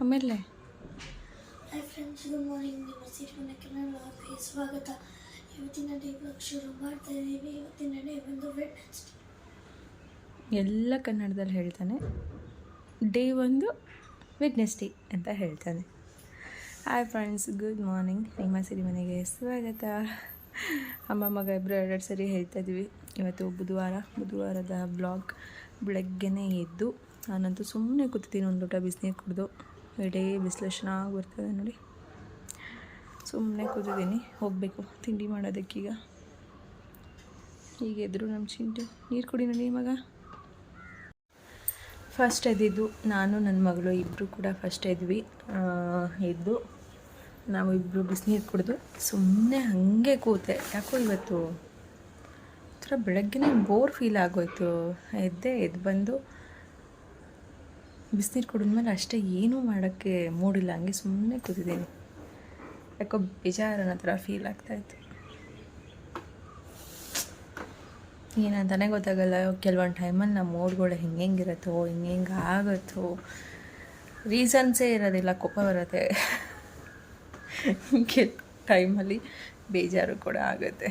ಆಮೇಲೆ? Hi friends good morning ನಿಮ್ಮ ಸಿರಿಮನೆ ಕನ್ನಡ ಸ್ವಾಗತ. ಇವತ್ತಿನ ಡೇ ಬ್ಲಾಗ್ ಶುರು ಮಾಡ್ತಾ ಇದ್ದೀವಿ. ಇವತ್ತಿನ ಡೇ ಬಂದು ವೆಡ್ನೆಸ್ಡೇ ಎಲ್ಲ ಕನ್ನಡದಲ್ಲಿ ಹೇಳ್ತಾನೆ. ಡೇ ಒಂದು ವೆಡ್ನೆಸ್ಡೇ ಅಂತ ಹೇಳ್ತಾನೆ. ಹಾಯ್ ಫ್ರೆಂಡ್ಸ್ ಗುಡ್ ಮಾರ್ನಿಂಗ್ ನಿಮ್ಮ ಸಿರಿಮನೆಗೆ ಸ್ವಾಗತ. ಅಮ್ಮ ಮಗ ಇಬ್ಬರು ಎರಡೆರಡು ಸರಿ ಹೇಳ್ತಾ ಇದ್ವಿ ಇವತ್ತು ಬುಧವಾರ ಬುಧವಾರದ ಬ್ಲಾಗ್ ಬೆಳಗ್ಗೆನೇ ಎದ್ದು ನಾನಂತೂ ಸುಮ್ಮನೆ ಕೂತಿದ್ದೀನಿ ಒಂದು ಲೋಟ ಬಿಸಿನೀರು ಕುಡಿದು. ಎಡೇ ಬಿಸಿಲು ಚೆನ್ನಾಗಿ ನೋಡಿ. ಸುಮ್ಮನೆ ಕೂತಿದ್ದೀನಿ, ಹೋಗಬೇಕು. ತಿಂಡಿ ಮಾಡೋದಕ್ಕೀಗ. ಈಗ ಎದುರು ನಮ್ಮ ಚಿಂಟು. ನೀರು ಕುಡಿ ನೋಡಿ ಮಗ. ಫಸ್ಟ್ ಎದ್ದಿದ್ದು ನಾನು ನನ್ನ ಮಗಳು ಇಬ್ಬರು ಕೂಡ ಫಸ್ಟ್ ಎದ್ವಿ. ಎದ್ದು ನಾವು ಇಬ್ಬರು ಬಿಸಿನೀರು ಕುಡಿದು ಸುಮ್ಮನೆ ಹಾಗೆ ಕೂತೆ. ಯಾಕೋ ಇವತ್ತು ಒಂಥರ ಬೆಳಗ್ಗೆನೇ ಬೋರ್ ಫೀಲ್ ಆಗೋಯ್ತು. ಎದ್ದೆ ಎದ್ದು ಬಂದು ಬಿಸಿನೀರು ಕುಡಿದ್ಮೇಲೆ ಅಷ್ಟೇ ಏನೂ ಮಾಡೋಕ್ಕೆ ಮೂಡಿಲ್ಲ ಹಂಗೆ ಸುಮ್ಮನೆ ಕೂತಿದ್ದೀನಿ. ಯಾಕೋ ಬೇಜಾರು ಅನ್ನೋ ಥರ ಫೀಲ್ ಆಗ್ತಾಯಿತ್ತು ಏನಂತಾನೆ ಗೊತ್ತಾಗಲ್ಲ. ಕೆಲವೊಂದು ಟೈಮಲ್ಲಿ ನಮ್ಮ ಮೂಡ್ಗಳು ಹೆಂಗೆ ಹೆಂಗಿರುತ್ತೋ ಹಿಂಗೆ ಹೆಂಗೆ ಆಗುತ್ತೋ ರೀಸನ್ಸೇ ಇರೋದಿಲ್ಲ. ಕೋಪ ಬರುತ್ತೆ. ಕೆಲ ಟೈಮಲ್ಲಿ ಬೇಜಾರು ಕೂಡ ಆಗುತ್ತೆ.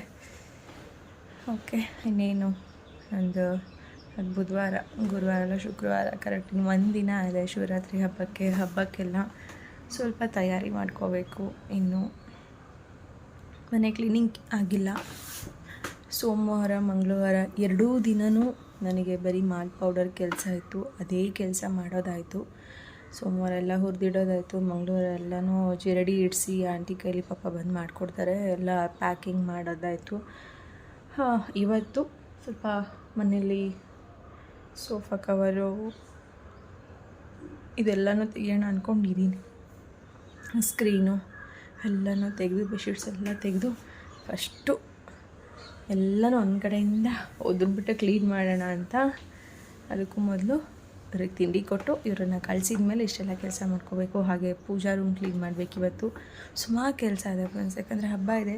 ಓಕೆ ಇನ್ನೇನು? ಒಂದು ಅದು ಬುಧವಾರ, ಗುರುವಾರ, ಶುಕ್ರವಾರ ಕರೆಕ್ಟ್ ಇನ್ನು ದಿನ ಇದೆ ಶಿವರಾತ್ರಿ ಹಬ್ಬಕ್ಕೆ, ಹಬ್ಬಕ್ಕೆಲ್ಲ ಸ್ವಲ್ಪ ತಯಾರಿ ಮಾಡ್ಕೋಬೇಕು ಇನ್ನು. ಮನೆ ಕ್ಲೀನಿಂಗ್ ಆಗಿಲ್ಲ. ಸೋಮವಾರ, ಮಂಗಳವಾರ ಎರಡೂ ದಿನವೂ ನನಗೆ ಬರೀ ಮಾಲ್ ಪೌಡರ್ ಕೆಲಸ ಇತ್ತು. ಅದೇ ಕೆಲಸ ಮಾಡೋದಾಯಿತು. ಸೋಮವಾರ ಎಲ್ಲ ಹುರಿದಿಡೋದಾಯಿತು. ಮಂಗಳವಾರ ಎಲ್ಲನೂ ಜಿರಡಿ ಇಡಿಸಿ ಆಂಟಿ ಕೈಲಿ ಪಾಪ ಬಂದು ಮಾಡಿಕೊಡ್ತಾರೆ. ಎಲ್ಲ ಪ್ಯಾಕಿಂಗ್ ಮಾಡೋದಾಯಿತು. ಇವತ್ತು ಸ್ವಲ್ಪ ಮನೇಲಿ ಸೋಫಾ ಕವರು, ಇದೆಲ್ಲನೂ ತೆಗಿಯೋಣ ಅಂದ್ಕೊಂಡಿದ್ದೀನಿ ಸ್ಕ್ರೀನು ಎಲ್ಲನೂ ತೆಗೆದು ಬೆಡ್ಶೀಟ್ಸ್ ಎಲ್ಲ ತೆಗೆದು ಫಸ್ಟು ಎಲ್ಲನೂ ಒಂದು ಕಡೆಯಿಂದ ಒದ್ಬಿಟ್ಟು ಕ್ಲೀನ್ ಮಾಡೋಣ ಅಂತ. ಅದಕ್ಕೂ ಮೊದಲು ಅವ್ರಿಗೆ ತಿಂಡಿ ಕೊಟ್ಟು ಇವರನ್ನು ಕಳಿಸಿದ ಮೇಲೆ ಇಷ್ಟೆಲ್ಲ ಕೆಲಸ ಮಾಡ್ಕೋಬೇಕು. ಹಾಗೆ ಪೂಜಾ ರೂಮ್ ಕ್ಲೀನ್ ಮಾಡಬೇಕು ಇವತ್ತು. ಸುಮಾರು ಕೆಲಸ ಇದೆ ಫ್ರೆಂಡ್ಸ್ ಯಾಕಂದರೆ ಹಬ್ಬ ಇದೆ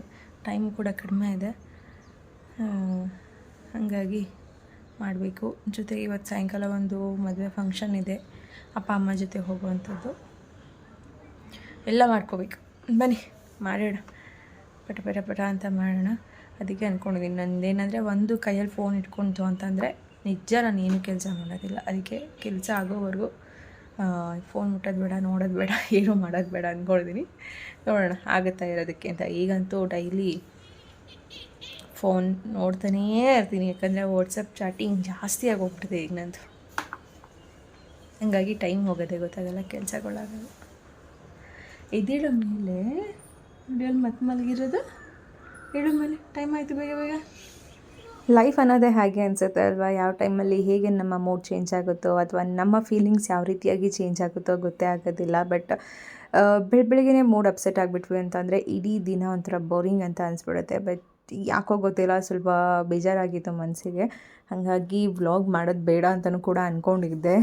ಟೈಮ್ ಕೂಡ ಕಡಿಮೆ ಇದೆ. ಹಾಗಾಗಿ ಮಾಡಬೇಕು. ಜೊತೆಗೆ ಇವತ್ತು ಸಾಯಂಕಾಲ ಒಂದು ಮದುವೆ ಫಂಕ್ಷನ್ ಇದೆ. ಅಪ್ಪ, ಅಮ್ಮ ಜೊತೆ ಹೋಗುವಂಥದ್ದು. ಎಲ್ಲ ಮಾಡ್ಕೋಬೇಕು. ಬನ್ನಿ, ಮಾಡೋಣ. ಪಟ ಪಟ ಪಟ ಅಂತ ಮಾಡೋಣ. ಅದಕ್ಕೆ ಅಂದ್ಕೊಂಡಿದ್ದೀನಿ ನಂದೇನಂದರೆ ಒಂದು ಕೈಯಲ್ಲಿ ಫೋನ್ ಇಟ್ಕೊಂತು ಅಂತಂದರೆ ನಿಜ ನಾನು ಏನು ಕೆಲಸ ಮಾಡೋದಿಲ್ಲ. ಅದಕ್ಕೆ ಕೆಲಸ ಆಗೋವರೆಗೂ ಫೋನ್ ಮುಟ್ಟೋದು ಬೇಡ, ನೋಡೋದು ಬೇಡ, ಏನೂ ಮಾಡೋದು ಬೇಡ ಅಂದ್ಕೊಂಡಿದ್ದೀನಿ ನೋಡೋಣ, ಆಗುತ್ತಾ ಇರೋದಕ್ಕೆ ಅಂತ. ಈಗಂತೂ ಡೈಲಿ ಫೋನ್ ನೋಡ್ತಾನೇ ಇರ್ತೀನಿ, ಯಾಕಂದರೆ ವಾಟ್ಸಪ್ ಚಾಟಿಂಗ್ ಜಾಸ್ತಿ ಆಗೋಗ್ಬಿಟ್ಟಿದೆ ಈಗ ನಂದು. ಹಂಗಾಗಿ ಟೈಮ್ ಹೋಗೋದೇ ಗೊತ್ತಾಗಲ್ಲ, ಕೆಲಸಗಳಾಗಲ್ಲ. ಎದ್ದೇಳೋ ಮೇಲೆ ವಿಡಿಯೋಲಿ ಮತ್ತೆ ಮಲಗಿರೋದು? ಹೇಳೋ ಮೇಲೆ ಟೈಮ್ ಆಯಿತು ಬೇಗ ಬೇಗ. ಲೈಫ್ ಅನ್ನೋದೇ ಹಾಗೆ ಅನಿಸುತ್ತೆ ಅಲ್ವಾ? ಯಾವ ಟೈಮಲ್ಲಿ ಹೇಗೆ ನಮ್ಮ ಮೂಡ್ ಚೇಂಜ್ ಆಗುತ್ತೋ, ಅಥವಾ ನಮ್ಮ ಫೀಲಿಂಗ್ಸ್ ಯಾವ ರೀತಿಯಾಗಿ ಚೇಂಜ್ ಆಗುತ್ತೋ ಗೊತ್ತೇ ಆಗೋದಿಲ್ಲ. ಬಟ್ ಬೆಳ ಬೆಳಗ್ಗೆ ಮೂಡ್ ಅಪ್ಸೆಟ್ ಆಗಿಬಿಟ್ವಿ ಅಂತಂದರೆ ಇಡೀ ದಿನ ಒಂಥರ ಬೋರಿಂಗ್ ಅಂತ ಅನಿಸ್ಬಿಡುತ್ತೆ. ಬಟ್ ಯಾಕೋ ಗೊತ್ತಿಲ್ಲ, ಸ್ವಲ್ಪ ಬೇಜಾರಾಗಿತ್ತು ಮನಸ್ಸಿಗೆ ಹಾಗಾಗಿ ವ್ಲಾಗ್ ಮಾಡೋದು ಬೇಡ ಅಂತಲೂ ಕೂಡ ಅಂದ್ಕೊಂಡಿದ್ದೆ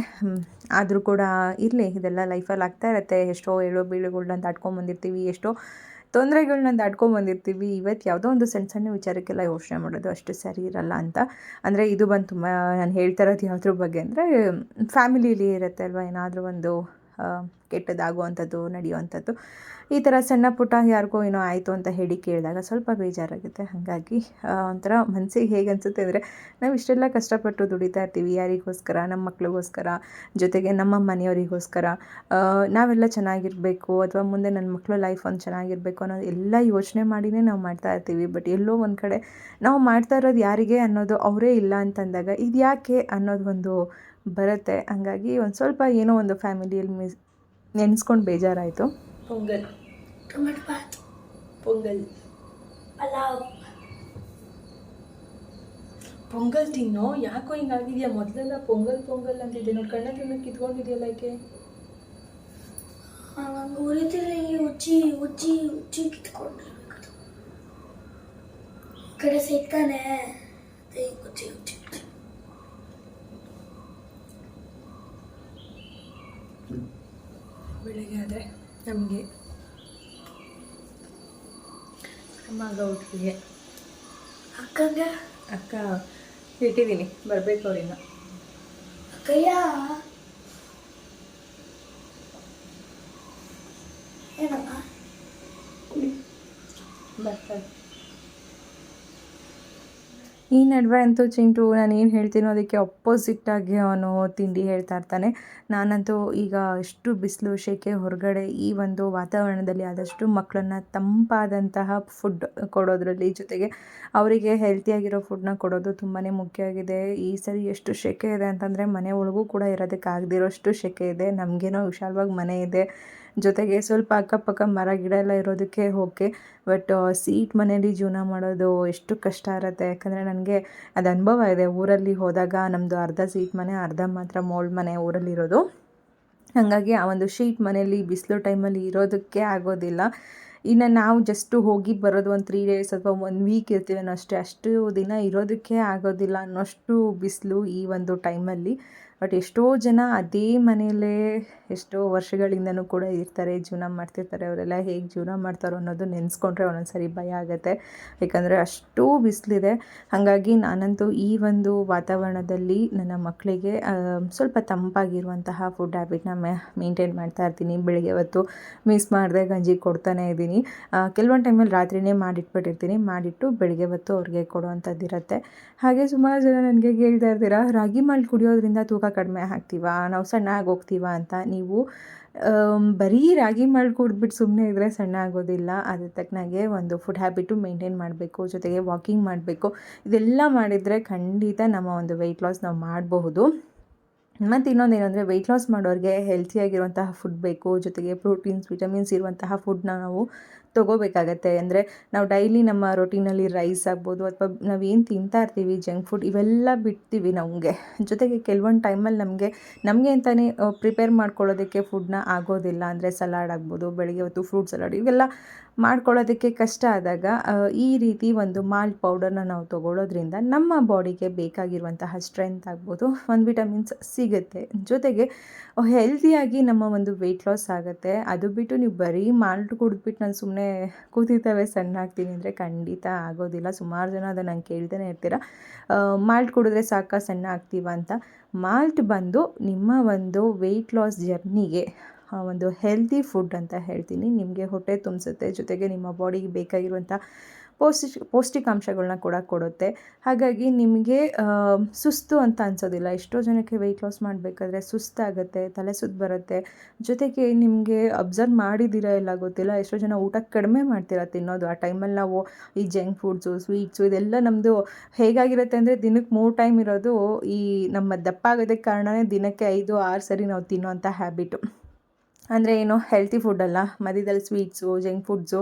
ಆದರೂ ಕೂಡ ಇರಲಿ, ಇದೆಲ್ಲ ಲೈಫಲ್ಲಿ ಆಗ್ತಾ ಇರುತ್ತೆ. ಎಷ್ಟೋ ಏಳೋ ಬೀಳುಗಳನ್ನ ದಾಟ್ಕೊಂಬಂದಿರ್ತೀವಿ ಎಷ್ಟೋ ತೊಂದರೆಗಳನ್ನ ದಾಟ್ಕೊಂಬಂದಿರ್ತೀವಿ ಇವತ್ತು ಯಾವುದೋ ಒಂದು ಸಣ್ಣ ಸಣ್ಣ ವಿಚಾರಕ್ಕೆಲ್ಲ ಯೋಚನೆ ಮಾಡೋದು ಅಷ್ಟು ಸರಿ ಇರಲ್ಲ ಅಂತ. ಅಂದರೆ ಇದು ಬಂದು ತುಂಬ ನಾನು ಹೇಳ್ತಾ ಇರೋದು ಯಾವುದ್ರ ಬಗ್ಗೆ ಅಂದರೆ ಫ್ಯಾಮಿಲಿಲಿ ಇರುತ್ತೆ ಅಲ್ವಾ? ಏನಾದರೂ ಒಂದು ಕೆಟ್ಟದಾಗುವಂಥದ್ದು, ನಡೆಯುವಂಥದ್ದು. ಈ ಥರ ಸಣ್ಣ ಪುಟ್ಟ ಯಾರಿಗೋ ಏನೋ ಆಯಿತು ಅಂತ ಹೇಳಿ ಕೇಳಿದಾಗ ಸ್ವಲ್ಪ ಬೇಜಾರಾಗುತ್ತೆ. ಹಾಗಾಗಿ ಒಂಥರ ಮನಸ್ಸಿಗೆ ಹೇಗೆ ಅನಿಸುತ್ತೆ ಅಂದರೆ, ನಾವು ಇಷ್ಟೆಲ್ಲ ಕಷ್ಟಪಟ್ಟು ದುಡಿತಾ ಇರ್ತೀವಿ. ಯಾರಿಗೋಸ್ಕರ? ನಮ್ಮ ಮಕ್ಳಿಗೋಸ್ಕರ? ಜೊತೆಗೆ ನಮ್ಮ ಮನೆಯವರಿಗೋಸ್ಕರ? ನಾವೆಲ್ಲ ಚೆನ್ನಾಗಿರಬೇಕು ಅಥವಾ ಮುಂದೆ ನನ್ನ ಮಕ್ಕಳು ಲೈಫ್ ಒಂದು ಚೆನ್ನಾಗಿರಬೇಕು ಅನ್ನೋದು ಎಲ್ಲ ಯೋಚನೆ ಮಾಡಿನೇ ನಾವು ಮಾಡ್ತಾ ಇರ್ತೀವಿ. ಬಟ್ ಎಲ್ಲೋ ಒಂದು ಕಡೆ ನಾವು ಮಾಡ್ತಾ ಇರೋದು ಯಾರಿಗೆ ಅನ್ನೋದು ಅವರೇ ಇಲ್ಲ ಅಂತಂದಾಗ ಇದು ಯಾಕೆ ಅನ್ನೋದು ಒಂದು ಬರುತ್ತೆ. ಹಂಗಾಗಿ ಒಂದು ಸ್ವಲ್ಪ ಏನೋ ಒಂದು ಫ್ಯಾಮಿಲಿಯಲ್ಲಿ ಮಿಸ್ ನೆನೆಸ್ಕೊಂಡು ಬೇಜಾರಾಯಿತು. ಪೊಂಗಲ್. ಟೊಮೆಟೊ ಬಾತ್ ಪೊಂಗಲ್. ಪಲಾವ್. ಪೊಂಗಲ್ ತಿನ್ನೋ? ಯಾಕೋ ಹಿಂಗಾಗಿದೆಯಾ? ಮೊದಲೆಲ್ಲ ಪೊಂಗಲ್ ಪೊಂಗಲ್ ಅಂತಿದ್ದೆ. ನೋಡಿ ಕಣ್ಣಲ್ಲಿ ಕಿತ್ಕೊಂಡಿದೆಯಲ್ಲ ಯಾಕೆ ಉರಿತಿಲ್ಲ ಈ ಉಜ್ಜಿ ಉಜ್ಜಿ ಉಜ್ಜಿ ಕಿತ್ಕೊಂಡಿರ್ಬೇಕು. ಕಡೆ ಸಿಗ್ತಾನೆ. ಉಜ್ಜಿ ಉಜ್ಜಿ ಬೆಳಗ್ಗೆ ಆದರೆ ನಮಗೆ ಮಗ ಹುಟ್ಟಿಗೆ ಅಕ್ಕಂಗೆ? ಅಕ್ಕ ಇಟ್ಟಿದ್ದೀನಿ ಬರಬೇಕು ಅವ್ರಿನ್ನ ಅಕ್ಕಯ್ಯ ಬರ್ತದೆ ಈ ನಡುವೆ ಅಂತೂ ಚಿಂಟು, ನಾನು ಏನು ಹೇಳ್ತೀನೋ ಅದಕ್ಕೆ ಅಪೋಸಿಟ್ಟಾಗಿ ಅವನು ತಿಂಡಿ ಹೇಳ್ತಾ ಇರ್ತಾನೆ. ನಾನಂತೂ ಈಗ ಎಷ್ಟು ಬಿಸಿಲು, ಶೆಕೆ ಹೊರಗಡೆ ಈ ಒಂದು ವಾತಾವರಣದಲ್ಲಿ ಆದಷ್ಟು ಮಕ್ಕಳನ್ನ ತಂಪಾದಂತಹ ಫುಡ್ ಕೊಡೋದ್ರಲ್ಲಿ ಜೊತೆಗೆ ಅವರಿಗೆ ಹೆಲ್ತಿಯಾಗಿರೋ ಫುಡ್ನ ಕೊಡೋದು ತುಂಬಾ ಮುಖ್ಯ ಆಗಿದೆ. ಈ ಸರಿ ಎಷ್ಟು ಶೆಕೆ ಇದೆ ಅಂತಂದರೆ ಮನೆ ಒಳಗೂ ಕೂಡ ಇರೋದಕ್ಕೆ ಆಗದಿರೋಷ್ಟು ಶೆಕೆ ಇದೆ. ನಮಗೇನೋ ವಿಶಾಲವಾಗಿ ಮನೆ ಇದೆ. ಜೊತೆಗೆ ಸ್ವಲ್ಪ ಅಕ್ಕಪಕ್ಕ ಮರ, ಗಿಡ ಎಲ್ಲ ಇರೋದಕ್ಕೆ ಓಕೆ. ಬಟ್ ಸೀಟ್ ಮನೇಲಿ ಜೀವನ ಮಾಡೋದು ಎಷ್ಟು ಕಷ್ಟ ಇರುತ್ತೆ. ಯಾಕಂದರೆ ನನಗೆ ಅದು ಅನುಭವ ಇದೆ. ಊರಲ್ಲಿ ಹೋದಾಗ ನಮ್ಮದು ಅರ್ಧ ಸೀಟ್ ಮನೆ, ಅರ್ಧ ಮಾತ್ರ ಮೋಲ್ಡ್ ಮನೆ ಊರಲ್ಲಿರೋದು ಹಾಗಾಗಿ ಆ ಒಂದು ಶೀಟ್ ಮನೇಲಿ ಬಿಸಿಲು ಟೈಮಲ್ಲಿ ಇರೋದಕ್ಕೆ ಆಗೋದಿಲ್ಲ. ಇನ್ನು ನಾವು ಜಸ್ಟು ಹೋಗಿ ಬರೋದು ಒಂದು ತ್ರೀ ಡೇಸ್ ಅಥವಾ ಒಂದು ವೀಕ್ ಇರ್ತೀವಿ ಅಷ್ಟೇ. ಅಷ್ಟು ದಿನ ಇರೋದಕ್ಕೆ ಆಗೋದಿಲ್ಲ ಅನ್ನೋಷ್ಟು ಬಿಸಿಲು ಈ ಒಂದು ಟೈಮಲ್ಲಿ ಬಟ್ ಎಷ್ಟೋ ಜನ ಅದೇ ಮನೆಯಲ್ಲೇ ಎಷ್ಟೋ ವರ್ಷಗಳಿಂದನೂ ಕೂಡ ಇರ್ತಾರೆ, ಜೀವನ ಮಾಡ್ತಿರ್ತಾರೆ. ಅವರೆಲ್ಲ ಹೇಗೆ ಜೀವನ ಮಾಡ್ತಾರೋ ಅನ್ನೋದು ನೆನೆಸ್ಕೊಂಡ್ರೆ ಒಂದೊಂದು ಸರಿ ಭಯ ಆಗುತ್ತೆ. ಯಾಕಂದರೆ ಅಷ್ಟು ಬಿಸಿಲಿದೆ. ಹಾಗಾಗಿ ನಾನಂತೂ ಈ ಒಂದು ವಾತಾವರಣದಲ್ಲಿ ನನ್ನ ಮಕ್ಕಳಿಗೆ ಸ್ವಲ್ಪ ತಂಪಾಗಿರುವಂತಹ ಫುಡ್ ಹ್ಯಾಬಿಟ್ನ ಮೇಂಟೈನ್ ಮಾಡ್ತಾ ಇರ್ತೀನಿ. ಬೆಳಿಗ್ಗೆ ಹೊತ್ತು ಮಿಸ್ ಮಾಡದೆ ಗಂಜಿ ಕೊಡ್ತಾನೆ ಇದ್ದೀನಿ. ಕೆಲವೊಂದು ಟೈಮಲ್ಲಿ ರಾತ್ರಿನೇ ಮಾಡಿಟ್ಬಿಟ್ಟಿರ್ತೀನಿ. ಮಾಡಿಟ್ಟು ಬೆಳಿಗ್ಗೆ ಹೊತ್ತು ಅವ್ರಿಗೆ ಕೊಡುವಂಥದ್ದು ಇರುತ್ತೆ ಹಾಗೆ ಸುಮಾರು ಜನ ನನಗೆ ಕೇಳ್ತಾ ಇರ್ತೀರ, ರಾಗಿ ಮಾಲ್ ಕುಡಿಯೋದ್ರಿಂದ ತೂಕ ಕಡಿಮೆ ಹಾಕ್ತೀವ ನಾವು ಸಣ್ಣ ಆಗಿ ಹೋಗ್ತೀವಾ ಅಂತ ನೀವು ಬರೀ ರಾಗಿ ಮಾಡಿ ಕುಡಿದ್ಬಿಟ್ಟು ಸುಮ್ಮನೆ ಇದ್ದರೆ ಸಣ್ಣ ಆಗೋದಿಲ್ಲ ಅದ್ರ ತಕ್ಕನಾಗೆ ಒಂದು ಫುಡ್ ಹ್ಯಾಬಿಟು ಮೇಂಟೈನ್ ಮಾಡಬೇಕು, ಜೊತೆಗೆ ವಾಕಿಂಗ್ ಮಾಡಬೇಕು. ಇದೆಲ್ಲ ಮಾಡಿದರೆ ಖಂಡಿತ ನಮ್ಮ ಒಂದು ವೆಯ್ಟ್ ಲಾಸ್ ನಾವು ಮಾಡಬಹುದು. ಮತ್ತು ಇನ್ನೊಂದು ಏನಂದರೆ ವೆಯ್ಟ್ ಲಾಸ್ ಮಾಡೋರಿಗೆ ಹೆಲ್ತಿಯಾಗಿರುವಂತಹ ಫುಡ್ ಬೇಕು, ಜೊತೆಗೆ ಪ್ರೋಟೀನ್ಸ್ ವಿಟಮಿನ್ಸ್ ಇರುವಂತಹ ಫುಡ್ನ ನಾವು ತೊಗೋಬೇಕಾಗತ್ತೆ. ಅಂದರೆ ನಾವು ಡೈಲಿ ನಮ್ಮ ರೊಟೀನಲ್ಲಿ ರೈಸ್ ಆಗ್ಬೋದು, ಅಥವಾ ನಾವೇನು ತಿಂತಾ ಇರ್ತೀವಿ, ಜಂಕ್ ಫುಡ್ ಇವೆಲ್ಲ ಬಿಡ್ತೀವಿ ನಮಗೆ. ಜೊತೆಗೆ ಕೆಲವೊಂದು ಟೈಮಲ್ಲಿ ನಮಗೆ ನಮಗೆ ಅಂತಲೇ ಪ್ರಿಪೇರ್ ಮಾಡ್ಕೊಳ್ಳೋದಕ್ಕೆ ಫುಡ್ನ ಆಗೋದಿಲ್ಲ. ಅಂದರೆ ಸಲಾಡ್ ಆಗ್ಬೋದು, ಬೆಳಗ್ಗೆ ಹೊತ್ತು ಫ್ರೂಟ್ ಸಲಾಡ್ ಇವೆಲ್ಲ ಮಾಡ್ಕೊಳ್ಳೋದಕ್ಕೆ ಕಷ್ಟ ಆದಾಗ ಈ ರೀತಿ ಒಂದು ಮಾಲ್ಟ್ ಪೌಡರ್ನ ನಾವು ತೊಗೊಳ್ಳೋದ್ರಿಂದ ನಮ್ಮ ಬಾಡಿಗೆ ಬೇಕಾಗಿರುವಂತಹ ಸ್ಟ್ರೆಂತ್ ಆಗ್ಬೋದು, ಒಂದು ವಿಟಮಿನ್ಸ್ ಸಿಗುತ್ತೆ. ಜೊತೆಗೆ ಹೆಲ್ದಿಯಾಗಿ ನಮ್ಮ ಒಂದು ವೆಯ್ಟ್ ಲಾಸ್ ಆಗುತ್ತೆ. ಅದು ಬಿಟ್ಟು ನೀವು ಬರೀ ಮಾಲ್ಟ್ ಕುಡಿದ್ಬಿಟ್ಟು ನಾನು ಸುಮ್ಮನೆ ಕೂತಿರ್ತವೆ ಸಣ್ಣ ಆಗ್ತೀನಿ ಅಂದರೆ ಖಂಡಿತ ಆಗೋದಿಲ್ಲ. ಸುಮಾರು ಜನ ಅದನ್ನು ನಂಗೆ ಕೇಳ್ತಾನೆ ಇರ್ತೀರ. ಮಾಲ್ಟ್ ಕುಡಿದ್ರೆ ಸಾಕ ಸಣ್ಣ ಆಗ್ತೀವ ಅಂತ. ಮಾಲ್ಟ್ ಬಂದು ನಿಮ್ಮ ಒಂದು ವೆಯ್ಟ್ ಲಾಸ್ ಜರ್ನಿಗೆ ಒಂದು ಹೆಲ್ತಿ ಫುಡ್ ಅಂತ ಹೇಳ್ತೀನಿ. ನಿಮಗೆ ಹೊಟ್ಟೆ ತುಂಬಿಸುತ್ತೆ, ಜೊತೆಗೆ ನಿಮ್ಮ ಬಾಡಿಗೆ ಬೇಕಾಗಿರುವಂಥ ಪೌಷ್ಟಿಕ ಪೌಷ್ಟಿಕಾಂಶಗಳನ್ನ ಕೂಡ ಕೊಡುತ್ತೆ. ಹಾಗಾಗಿ ನಿಮಗೆ ಸುಸ್ತು ಅಂತ ಅನ್ಸೋದಿಲ್ಲ. ಎಷ್ಟೋ ಜನಕ್ಕೆ ವೆಯ್ಟ್ ಲಾಸ್ ಮಾಡಬೇಕಾದ್ರೆ ಸುಸ್ತಾಗುತ್ತೆ, ತಲೆ ಸುತ್ತು ಬರುತ್ತೆ. ಜೊತೆಗೆ ನಿಮಗೆ ಅಬ್ಸರ್ವ್ ಮಾಡಿದ್ದೀರಾ ಇಲ್ಲ ಗೊತ್ತಿಲ್ಲ. ಎಷ್ಟೋ ಜನ ಊಟ ಕಡಿಮೆ ಮಾಡ್ತೀರಾ ತಿನ್ನೋದು. ಆ ಟೈಮಲ್ಲಿ ನಾವು ಈ ಜಂಕ್ ಫುಡ್ಸು ಸ್ವೀಟ್ಸು ಇದೆಲ್ಲ ನಮ್ಮದು ಹೇಗಾಗಿರುತ್ತೆ ಅಂದರೆ ದಿನಕ್ಕೆ ಮೂರು ಟೈಮ್ ಇರೋದು ಈ ನಮ್ಮ ದಪ್ಪ ಆಗೋದಕ್ಕೆ ಕಾರಣನೇ ದಿನಕ್ಕೆ ಐದು, ಆರು ಸರಿ ನಾವು ತಿನ್ನೋಂಥ ಹ್ಯಾಬಿಟು ಅಂದರೆ ಏನು ಹೆಲ್ತಿ ಫುಡ್ ಅಲ್ಲ. ಮಧ್ಯದಲ್ಲಿ ಸ್ವೀಟ್ಸು ಜಂಕ್ ಫುಡ್ಸು